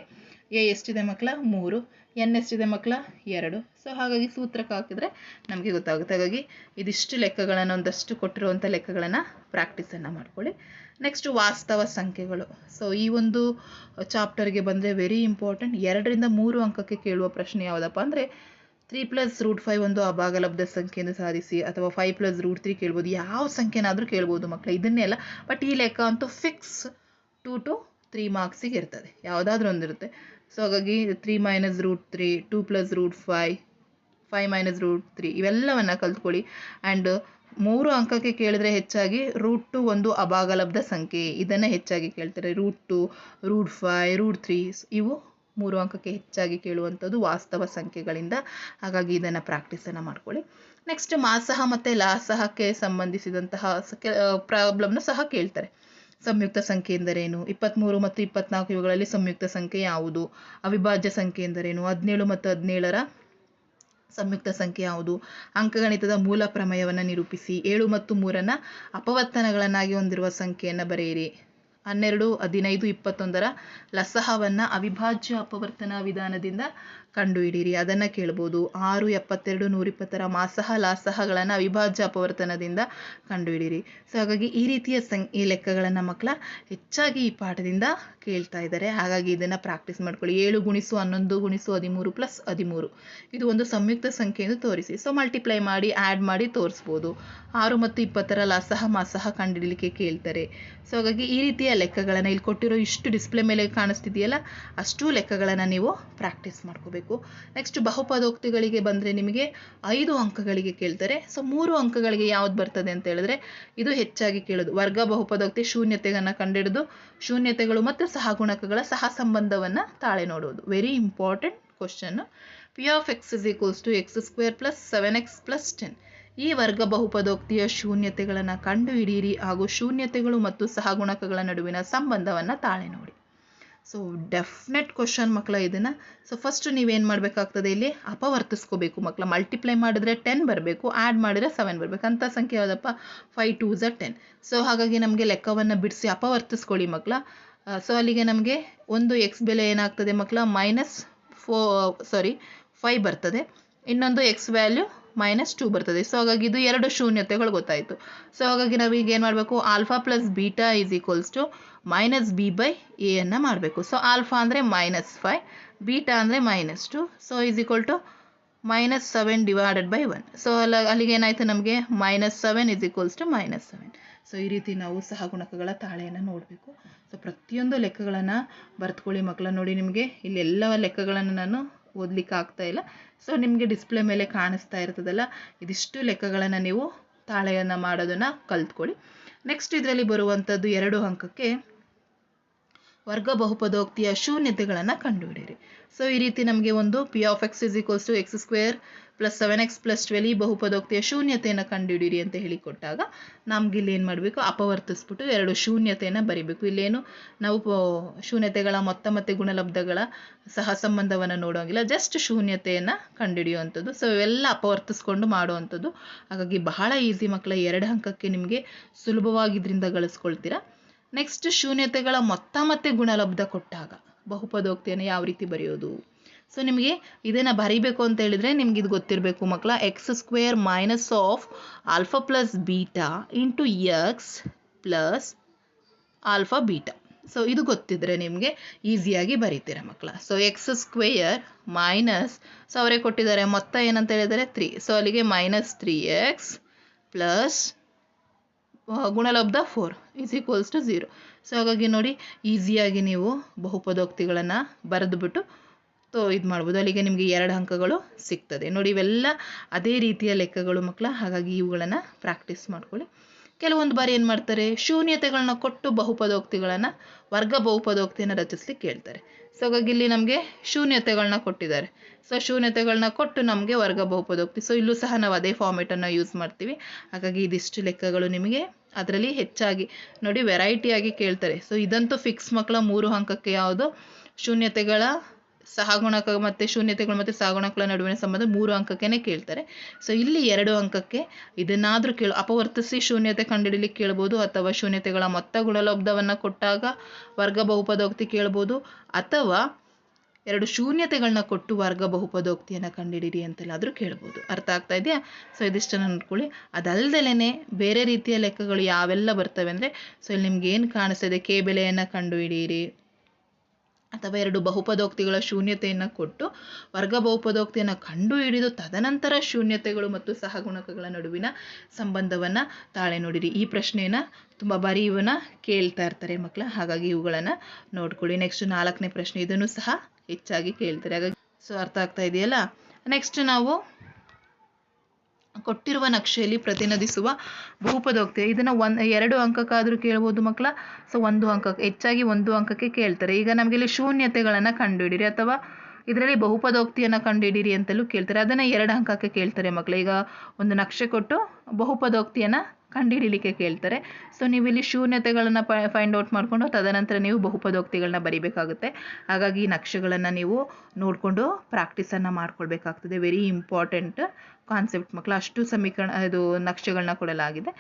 [SPEAKER 1] ಎ ಎಷ್ಟಿದೆ ಮಕ್ಕಳ? ಮೂರು. ಎನ್ ಎಷ್ಟಿದೆ ಮಕ್ಕಳ? ಎರಡು. ಸೊ ಹಾಗಾಗಿ ಸೂತ್ರಕ್ಕೆ ಹಾಕಿದರೆ ನಮಗೆ ಗೊತ್ತಾಗುತ್ತೆ. ಹಾಗಾಗಿ ಇದಿಷ್ಟು ಲೆಕ್ಕಗಳನ್ನು, ಒಂದಷ್ಟು ಕೊಟ್ಟಿರುವಂಥ ಲೆಕ್ಕಗಳನ್ನು ಪ್ರಾಕ್ಟೀಸನ್ನು ಮಾಡ್ಕೊಳ್ಳಿ. ನೆಕ್ಸ್ಟ್ ವಾಸ್ತವ ಸಂಖ್ಯೆಗಳು. ಸೊ ಈ ಒಂದು ಚಾಪ್ಟರ್ಗೆ ಬಂದರೆ ವೆರಿ ಇಂಪಾರ್ಟೆಂಟ್ ಎರಡರಿಂದ ಮೂರು ಅಂಕಕ್ಕೆ ಕೇಳುವ ಪ್ರಶ್ನೆ ಯಾವುದಪ್ಪ ಅಂದರೆ ತ್ರೀ ಪ್ಲಸ್ ರೂಟ್ ಫೈವ್ ಒಂದು ಅಭಾಗಲಬ್ಧ ಸಂಖ್ಯೆಯನ್ನು ಸಾಧಿಸಿ ಅಥವಾ ಫೈವ್ ಪ್ಲಸ್ ರೂಟ್ ತ್ರೀ ಕೇಳ್ಬೋದು. ಯಾವ ಸಂಖ್ಯೆನಾದರೂ ಕೇಳ್ಬೋದು ಮಕ್ಕಳು ಇದನ್ನೆಲ್ಲ ಬಟ್ ಈ ಲೆಕ್ಕ ಅಂತೂ ಫಿಕ್ಸ್ ಟು ಟು ತ್ರೀ ಮಾರ್ಕ್ಸಿಗೆ ಇರ್ತದೆ. ಯಾವುದಾದ್ರೂ ಒಂದಿರುತ್ತೆ ಸೊ ಹಾಗಾಗಿ three minus root three two plus root fi five minus root three ಇವೆಲ್ಲವನ್ನು ಕಲ್ತ್ಕೊಳ್ಳಿ. ಆ್ಯಂಡ್ ಮೂರು ಅಂಕಕ್ಕೆ ಕೇಳಿದ್ರೆ ಹೆಚ್ಚಾಗಿ ರೂಟ್ ಟು ಒಂದು ಅಭಾಗಲಬ್ಧ ಸಂಖ್ಯೆ ಇದನ್ನು ಹೆಚ್ಚಾಗಿ ಕೇಳ್ತಾರೆ. Root two root five root three ಇವು ಮೂರು ಅಂಕಕ್ಕೆ ಹೆಚ್ಚಾಗಿ ಕೇಳುವಂಥದ್ದು ವಾಸ್ತವ ಸಂಖ್ಯೆಗಳಿಂದ. ಹಾಗಾಗಿ ಇದನ್ನು ಪ್ರಾಕ್ಟೀಸನ್ನು ಮಾಡ್ಕೊಳ್ಳಿ. ನೆಕ್ಸ್ಟ್ ಮಾಸಹ ಮತ್ತು ಲಾಸಹಕ್ಕೆ ಸಂಬಂಧಿಸಿದಂತಹ ಪ್ರಾಬ್ಲಮ್ನ ಸಹ ಕೇಳ್ತಾರೆ. ಸಂಯುಕ್ತ ಸಂಖ್ಯೆ ಎಂದರೇನು? ಇಪ್ಪತ್ತ್ಮೂರು ಮತ್ತು ಇಪ್ಪತ್ನಾಲ್ಕು ಇವುಗಳಲ್ಲಿ ಸಂಯುಕ್ತ ಸಂಖ್ಯೆ ಯಾವುದು? ಅವಿಭಾಜ್ಯ ಸಂಖ್ಯೆ ಎಂದರೇನು? ಹದಿನೇಳು ಮತ್ತು ಹದಿನೇಳರ ಸಂಯುಕ್ತ ಸಂಖ್ಯೆ ಯಾವುದು? ಅಂಕಗಣಿತದ ಮೂಲ ಪ್ರಮೇಯವನ್ನು ನಿರೂಪಿಸಿ. ಏಳು ಮತ್ತು ಮೂರನ್ನು ಅಪವರ್ತನಗಳನ್ನಾಗಿ ಹೊಂದಿರುವ ಸಂಖ್ಯೆಯನ್ನು ಬರೆಯಿರಿ. ಹನ್ನೆರಡು ಹದಿನೈದು ಇಪ್ಪತ್ತೊಂದರ ಲಸಹವನ್ನು ಅವಿಭಾಜ್ಯ ಅಪವರ್ತನ ವಿಧಾನದಿಂದ ಕಂಡುಹಿಡಿಯಿರಿ. ಅದನ್ನು ಕೇಳ್ಬೋದು. ಆರು, ಎಪ್ಪತ್ತೆರಡು, ನೂರಿಪ್ಪತ್ತರ ಮಾಸಹ ಲಾಸಹಗಳನ್ನು ಅವಿಭಾಜ್ಯ ಅಪವರ್ತನದಿಂದ ಕಂಡುಹಿಡಿಯಿರಿ. ಸೊ ಹಾಗಾಗಿ ಈ ರೀತಿಯ ಸಂ, ಈ ಲೆಕ್ಕಗಳನ್ನು ಮಕ್ಕಳ ಹೆಚ್ಚಾಗಿ ಈ ಪಾಠದಿಂದ ಕೇಳ್ತಾ ಇದ್ದಾರೆ. ಹಾಗಾಗಿ ಇದನ್ನು ಪ್ರಾಕ್ಟೀಸ್ ಮಾಡ್ಕೊಳ್ಳಿ. ಏಳು ಗುಣಿಸು ಹನ್ನೊಂದು ಗುಣಿಸು ಹದಿಮೂರು ಪ್ಲಸ್ ಹದಿಮೂರು. ಇದು ಒಂದು ಸಂಯುಕ್ತ ಸಂಖ್ಯೆ ಎಂದು ತೋರಿಸಿ. ಸೊ ಮಲ್ಟಿಪ್ಲೈ ಮಾಡಿ ಆ್ಯಡ್ ಮಾಡಿ ತೋರಿಸ್ಬೋದು. ಆರು ಮತ್ತು ಇಪ್ಪತ್ತರ ಲಸಹ ಮಾಸಹ ಕಂಡುಹಿಡಲಿಕ್ಕೆ ಕೇಳ್ತಾರೆ. ಸೊ ಹಾಗಾಗಿ ಈ ರೀತಿಯ ಲೆಕ್ಕಗಳನ್ನು ಇಲ್ಲಿ ಕೊಟ್ಟಿರೋ ಇಷ್ಟು ಡಿಸ್ಪ್ಲೇ ಮೇಲೆ ಕಾಣಿಸ್ತಿದೆಯಲ್ಲ, ಅಷ್ಟು ಲೆಕ್ಕಗಳನ್ನು ನೀವು ಪ್ರಾಕ್ಟೀಸ್ ಮಾಡ್ಕೋಬೇಕು. ನೆಕ್ಸ್ಟ್ ಬಹುಪದೋಕ್ತಿಗಳಿಗೆ ಬಂದರೆ ನಿಮಗೆ ಐದು ಅಂಕಗಳಿಗೆ ಕೇಳ್ತಾರೆ. ಸೊ ಮೂರು ಅಂಕಗಳಿಗೆ ಯಾವ್ದು ಬರ್ತದೆ ಅಂತ ಹೇಳಿದ್ರೆ ಇದು ಹೆಚ್ಚಾಗಿ ಕೇಳೋದು. ವರ್ಗ ಬಹುಪದೋಕ್ತಿ ಶೂನ್ಯತೆಯನ್ನು ಕಂಡಿಡಿದು, ಶೂನ್ಯತೆಗಳು ಮತ್ತು ಸಹಗುಣಕಗಳ ಸಹ ಸಂಬಂಧವನ್ನು ತಾಳೆ ನೋಡುವುದು. Very important question p of x is equals to x square plus seven x plus ten ಈ ವರ್ಗ ಬಹುಪದೋಕ್ತಿಯ ಶೂನ್ಯತೆಗಳನ್ನು ಕಂಡುಹಿಡಿಯಿರಿ ಹಾಗೂ ಶೂನ್ಯತೆಗಳು ಮತ್ತು ಸಹಗುಣಕಗಳ ನಡುವಿನ ಸಂಬಂಧವನ್ನು ತಾಳೆ ನೋಡಿ. ಸೊ ಡೆಫಿನೆಟ್ ಕ್ವಶನ್ ಮಕ್ಕಳ, ಇದನ್ನು. ಸೊ ಫಸ್ಟ್ ನೀವೇನು ಮಾಡಬೇಕಾಗ್ತದೆ ಇಲ್ಲಿ? ಅಪವರ್ತಿಸ್ಕೋಬೇಕು ಮಕ್ಕಳ. ಮಲ್ಟಿಪ್ಲೈ ಮಾಡಿದ್ರೆ ಟೆನ್ ಬರಬೇಕು ಆ್ಯಡ್ ಮಾಡಿದರೆ ಸೆವೆನ್ ಬರಬೇಕು. ಅಂಥ ಸಂಖ್ಯೆ ಯಾವುದಪ್ಪ? ಫೈವ್ ಟೂ ಝ ಟೆನ್ ಸೊ ಹಾಗಾಗಿ ನಮಗೆ ಲೆಕ್ಕವನ್ನು ಬಿಡಿಸಿ ಅಪವರ್ತಿಸ್ಕೊಳ್ಳಿ ಮಕ್ಕಳ. ಸೊ ಅಲ್ಲಿಗೆ ನಮಗೆ ಒಂದು ಎಕ್ಸ್ ಬೆಲೆ ಏನಾಗ್ತದೆ ಮಕ್ಕಳ? ಮೈನಸ್ ಫೋ ಸಾರಿ ಫೈವ್ ಬರ್ತದೆ. ಇನ್ನೊಂದು ಎಕ್ಸ್ ವ್ಯಾಲ್ಯೂ ಮೈನಸ್ ಟು ಬರ್ತದೆ. ಸೊ ಹಾಗಾಗಿ ಇದು ಎರಡು ಶೂನ್ಯತೆಗಳು ಗೊತ್ತಾಯಿತು. ಸೊ ಹಾಗಾಗಿ ನಾವೀಗ ಏನು ಮಾಡಬೇಕು? Alpha plus beta is equals to minus b by ಎಯನ್ನು ಮಾಡಬೇಕು. ಸೊ ಆಲ್ಫಾ ಅಂದರೆ ಮೈನಸ್ ಫೈವ್ ಬೀಟಾ ಅಂದರೆ minus two. So is equal to minus seven divided by one. So ಅಲ್ಲ, ಅಲ್ಲಿಗೆ ಏನಾಯಿತು ನಮಗೆ? Minus seven is equals to minus seven. So ಈ ರೀತಿ ನಾವು ಸಹಗುಣಕಗಳ ತಾಳೆಯನ್ನು ನೋಡಬೇಕು. ಸೊ ಪ್ರತಿಯೊಂದು ಲೆಕ್ಕಗಳನ್ನು ಬರೆದುಕೊಳ್ಳಿ ಮಕ್ಕಳ. ನೋಡಿ ನಿಮಗೆ ಇಲ್ಲಿ ಎಲ್ಲ ಲೆಕ್ಕಗಳನ್ನು ನಾನು ಓದಲಿಕ್ಕೆ ಆಗ್ತಾ ಇಲ್ಲ. ಸೊ ನಿಮಗೆ ಡಿಸ್ಪ್ಲೇ ಮೇಲೆ ಕಾಣಿಸ್ತಾ ಇರ್ತದಲ್ಲ, ಇದಿಷ್ಟು ಲೆಕ್ಕಗಳನ್ನು ನೀವು ತಾಳೆಯನ್ನು ಮಾಡೋದನ್ನು ಕಲ್ತ್ಕೊಳ್ಳಿ. ನೆಕ್ಸ್ಟ್ ಇದರಲ್ಲಿ ಬರುವಂಥದ್ದು ಎರಡು ಅಂಕಕ್ಕೆ ವರ್ಗ ಬಹುಪದೋಕ್ತಿಯ ಶೂನ್ಯತೆಗಳನ್ನು ಕಂಡುಹಿಡಿಯಿರಿ. ಸೊ ಈ ರೀತಿ ನಮಗೆ ಒಂದು p of x is equals to x square plus seven x plus twelve ಈ ಬಹುಪದೋಕ್ತಿಯ ಶೂನ್ಯತೆಯನ್ನು ಕಂಡುಹಿಡಿಯಿರಿ ಅಂತ ಹೇಳಿಕೊಟ್ಟಾಗ ನಮ್ಗೆ ಇಲ್ಲಿ ಏನು ಮಾಡಬೇಕು? ಅಪವರ್ತಿಸ್ಬಿಟ್ಟು ಎರಡು ಶೂನ್ಯತೆಯನ್ನು ಬರಿಬೇಕು. ಇಲ್ಲೇನು ನಾವು ಶೂನ್ಯತೆಗಳ ಮೊತ್ತ ಮತ್ತು ಗುಣಲಬ್ಧಗಳ ಸಹ ಸಂಬಂಧವನ್ನು ನೋಡೋಂಗಿಲ್ಲ. ಜಸ್ಟ್ ಶೂನ್ಯತೆಯನ್ನು ಕಂಡುಹಿಡಿಯುವಂಥದ್ದು. ಸೊ ಇವೆಲ್ಲ ಅಪವರ್ತಿಸ್ಕೊಂಡು ಮಾಡುವಂಥದ್ದು. ಹಾಗಾಗಿ ಬಹಳ ಈಸಿ ಮಕ್ಕಳ, ಎರಡು ಅಂಕಕ್ಕೆ ನಿಮಗೆ ಸುಲಭವಾಗಿ ಇದರಿಂದ ಗಳಿಸ್ಕೊಳ್ತೀರಾ? ನೆಕ್ಸ್ಟ್ ಶೂನ್ಯತೆಗಳ ಮೊತ್ತ ಮತ್ತು ಗುಣಲಬ್ಧ ಕೊಟ್ಟಾಗ ಬಹುಪದೋಕ್ತಿಯನ್ನು ಯಾವ ರೀತಿ ಬರೆಯೋದು? ಸೊ ನಿಮಗೆ ಇದನ್ನು ಬರೀಬೇಕು ಅಂತ ಹೇಳಿದರೆ ನಿಮ್ಗೆ ಇದು ಗೊತ್ತಿರಬೇಕು ಮಕ್ಕಳ. X square minus of alpha plus beta into x plus alpha beta so ಇದು ಗೊತ್ತಿದ್ರೆ ನಿಮಗೆ ಈಸಿಯಾಗಿ ಬರೀತೀರ ಮಕ್ಕಳ. So x square minus so ಅವರೇ ಕೊಟ್ಟಿದ್ದಾರೆ. ಮೊತ್ತ ಏನಂತ ಹೇಳಿದರೆ ತ್ರೀ ಸೊ ಅಲ್ಲಿಗೆ minus three x plus ಗುಣಲಬ್ಧ four is equals to zero so ಹಾಗಾಗಿ ನೋಡಿ ಈಸಿಯಾಗಿ ನೀವು ಬಹುಪದೋಕ್ತಿಗಳನ್ನು ಬರೆದುಬಿಟ್ಟು ತೋ ಇದು ಮಾಡ್ಬೋದು. ಅಲ್ಲಿಗೆ ನಿಮಗೆ ಎರಡು ಅಂಕಗಳು ಸಿಗ್ತದೆ. ನೋಡಿ, ಇವೆಲ್ಲ ಅದೇ ರೀತಿಯ ಲೆಕ್ಕಗಳು ಮಕ್ಕಳ ಹಾಗಾಗಿ ಇವುಗಳನ್ನು ಪ್ರಾಕ್ಟೀಸ್ ಮಾಡ್ಕೊಳ್ಳಿ. ಕೆಲವೊಂದು ಬಾರಿ ಏನು ಮಾಡ್ತಾರೆ? ಶೂನ್ಯತೆಗಳನ್ನ ಕೊಟ್ಟು ಬಹುಪದೋಕ್ತಿಗಳನ್ನು, ವರ್ಗ ಬಹುಪದೋಕ್ತಿಯನ್ನು ರಚಿಸ್ಲಿಕ್ಕೆ ಹೇಳ್ತಾರೆ ಸೊ ಹಾಗಾಗಿ ಇಲ್ಲಿ ನಮಗೆ ಶೂನ್ಯತೆಗಳನ್ನ ಕೊಟ್ಟಿದ್ದಾರೆ. ಸೊ ಶೂನ್ಯತೆಗಳನ್ನ ಕೊಟ್ಟು ನಮಗೆ ವರ್ಗ ಬಹುಪದೋಕ್ತಿ. ಸೊ ಇಲ್ಲೂ ಸಹ ನಾವು ಅದೇ ಫಾರ್ಮೇಟನ್ನು ಯೂಸ್ ಮಾಡ್ತೀವಿ. ಹಾಗಾಗಿ ಇದಿಷ್ಟು ಲೆಕ್ಕಗಳು ನಿಮಗೆ ಅದರಲ್ಲಿ ಹೆಚ್ಚಾಗಿ, ನೋಡಿ ವೆರೈಟಿಯಾಗಿ ಕೇಳ್ತಾರೆ. ಸೊ ಇದಂತೂ ಫಿಕ್ಸ್ ಮಕ್ಕಳ ಮೂರು ಅಂಕಕ್ಕೆ ಯಾವುದು? ಶೂನ್ಯತೆಗಳ ಸಹಗುಣಕ ಮತ್ತು ಶೂನ್ಯತೆಗಳು ಮತ್ತು ಸಹಗುಣಕಗಳ ನಡುವಿನ ಸಂಬಂಧ ಮೂರು ಅಂಕಕ್ಕೇ ಕೇಳ್ತಾರೆ. ಸೊ ಇಲ್ಲಿ ಎರಡು ಅಂಕಕ್ಕೆ ಇದನ್ನಾದರೂ ಕೇಳು, ಅಪವರ್ತಿಸಿ ಶೂನ್ಯತೆ ಕಂಡುಹಿಡಲಿಕ್ಕೆ ಕೇಳ್ಬೋದು, ಅಥವಾ ಶೂನ್ಯತೆಗಳ ಮೊತ್ತ ಗುಣಲಬ್ಧವನ್ನು ಕೊಟ್ಟಾಗ ವರ್ಗ ಬಹುಪದೋಕ್ತಿ ಕೇಳ್ಬೋದು, ಅಥವಾ ಎರಡು ಶೂನ್ಯತೆಗಳನ್ನ ಕೊಟ್ಟು ವರ್ಗ ಬಹುಪದೋಕ್ತಿಯನ್ನು ಕಂಡುಹಿಡಿರಿ ಅಂತೆಲ್ಲಾದರೂ ಕೇಳ್ಬೋದು. ಅರ್ಥ ಆಗ್ತಾ ಇದೆಯಾ? ಸೊ ಇದಿಷ್ಟನ್ನು ನೋಡ್ಕೊಳ್ಳಿ. ಅದಲ್ದಲೇ ಬೇರೆ ರೀತಿಯ ಲೆಕ್ಕಗಳು ಯಾವೆಲ್ಲ ಬರ್ತವೆ ಅಂದರೆ ಸೊ ಇಲ್ಲಿ ನಿಮ್ಗೆ ಏನು ಕಾಣಿಸ್ತದೆ ಕೆ ಬೆಲೆಯನ್ನು ಕಂಡುಹಿಡಿಯಿರಿ ಅಥವಾ ಎರಡು ಬಹುಪದೋಕ್ತಿಗಳ ಶೂನ್ಯತೆಯನ್ನು ಕೊಟ್ಟು ವರ್ಗ ಬಹುಪದೋಕ್ತಿಯನ್ನು ಕಂಡುಹಿಡಿದು ತದನಂತರ ಶೂನ್ಯತೆಗಳು ಮತ್ತು ಸಹಗುಣಕಗಳ ನಡುವಿನ ಸಂಬಂಧವನ್ನು ತಾಳೆ ನೋಡಿರಿ. ಈ ಪ್ರಶ್ನೆಯನ್ನು ತುಂಬ ಬಾರಿ ಕೇಳ್ತಾ ಇರ್ತಾರೆ ಮಕ್ಕಳ ಹಾಗಾಗಿ ಇವುಗಳನ್ನು ನೋಡ್ಕೊಳ್ಳಿ. ನೆಕ್ಸ್ಟ್ ನಾಲ್ಕನೇ ಪ್ರಶ್ನೆ, ಇದನ್ನು ಸಹ ಹೆಚ್ಚಾಗಿ ಕೇಳ್ತಾರೆ. ಹಾಗಾಗಿ ಸೊ, ಅರ್ಥ ಆಗ್ತಾ ಇದೆಯಲ್ಲ? ನೆಕ್ಸ್ಟ್ ನಾವು ಕೊಟ್ಟಿರುವ ನಕ್ಷೆಯಲ್ಲಿ ಪ್ರತಿನಿಧಿಸುವ ಬಹುಪದೋಕ್ತಿ ಇದನ್ನು ಒಂದು, ಎರಡು ಅಂಕಕ್ಕಾದರೂ ಕೇಳ್ಬೋದು ಮಕ್ಕಳ. ಸೊ ಒಂದು ಅಂಕಕ್ಕೆ ಹೆಚ್ಚಾಗಿ ಒಂದು ಅಂಕಕ್ಕೆ ಕೇಳ್ತಾರೆ. ಈಗ ನಮಗೆ ಇಲ್ಲಿ ಶೂನ್ಯತೆಗಳನ್ನು ಕಂಡುಹಿಡಿರಿ ಅಥವಾ ಇದರಲ್ಲಿ ಬಹುಪದೋಕ್ತಿಯನ್ನು ಕಂಡುಹಿಡೀರಿ ಅಂತಲೂ ಕೇಳ್ತಾರೆ. ಅದನ್ನು ಎರಡು ಅಂಕಕ್ಕೆ ಕೇಳ್ತಾರೆ ಮಕ್ಕಳು. ಈಗ ಒಂದು ನಕ್ಷೆ ಕೊಟ್ಟು ಬಹುಪದೋಕ್ತಿಯನ್ನು ಕಂಡುಹಿಡಿಲಿಕ್ಕೆ ಕೇಳ್ತಾರೆ. ಸೊ ನೀವು ಇಲ್ಲಿ ಶೂನ್ಯತೆಗಳನ್ನು ಫೈಂಡ್ ಔಟ್ ಮಾಡಿಕೊಂಡು ತದನಂತರ ನೀವು ಬಹುಪದೋಕ್ತಿಗಳನ್ನ ಬರಿಬೇಕಾಗುತ್ತೆ. ಹಾಗಾಗಿ ನಕ್ಷೆಗಳನ್ನು ನೀವು ನೋಡಿಕೊಂಡು ಪ್ರಾಕ್ಟೀಸನ್ನು ಮಾಡ್ಕೊಳ್ಬೇಕಾಗ್ತದೆ. ವೆರಿ ಇಂಪಾರ್ಟೆಂಟ್ ಕಾನ್ಸೆಪ್ಟ್ ಮಕ್ಕಳು ಅಷ್ಟು ಸಮೀಕರಣ, ಇದು ನಕ್ಷೆಗಳನ್ನ ಕೊಡಲಾಗಿದೆ.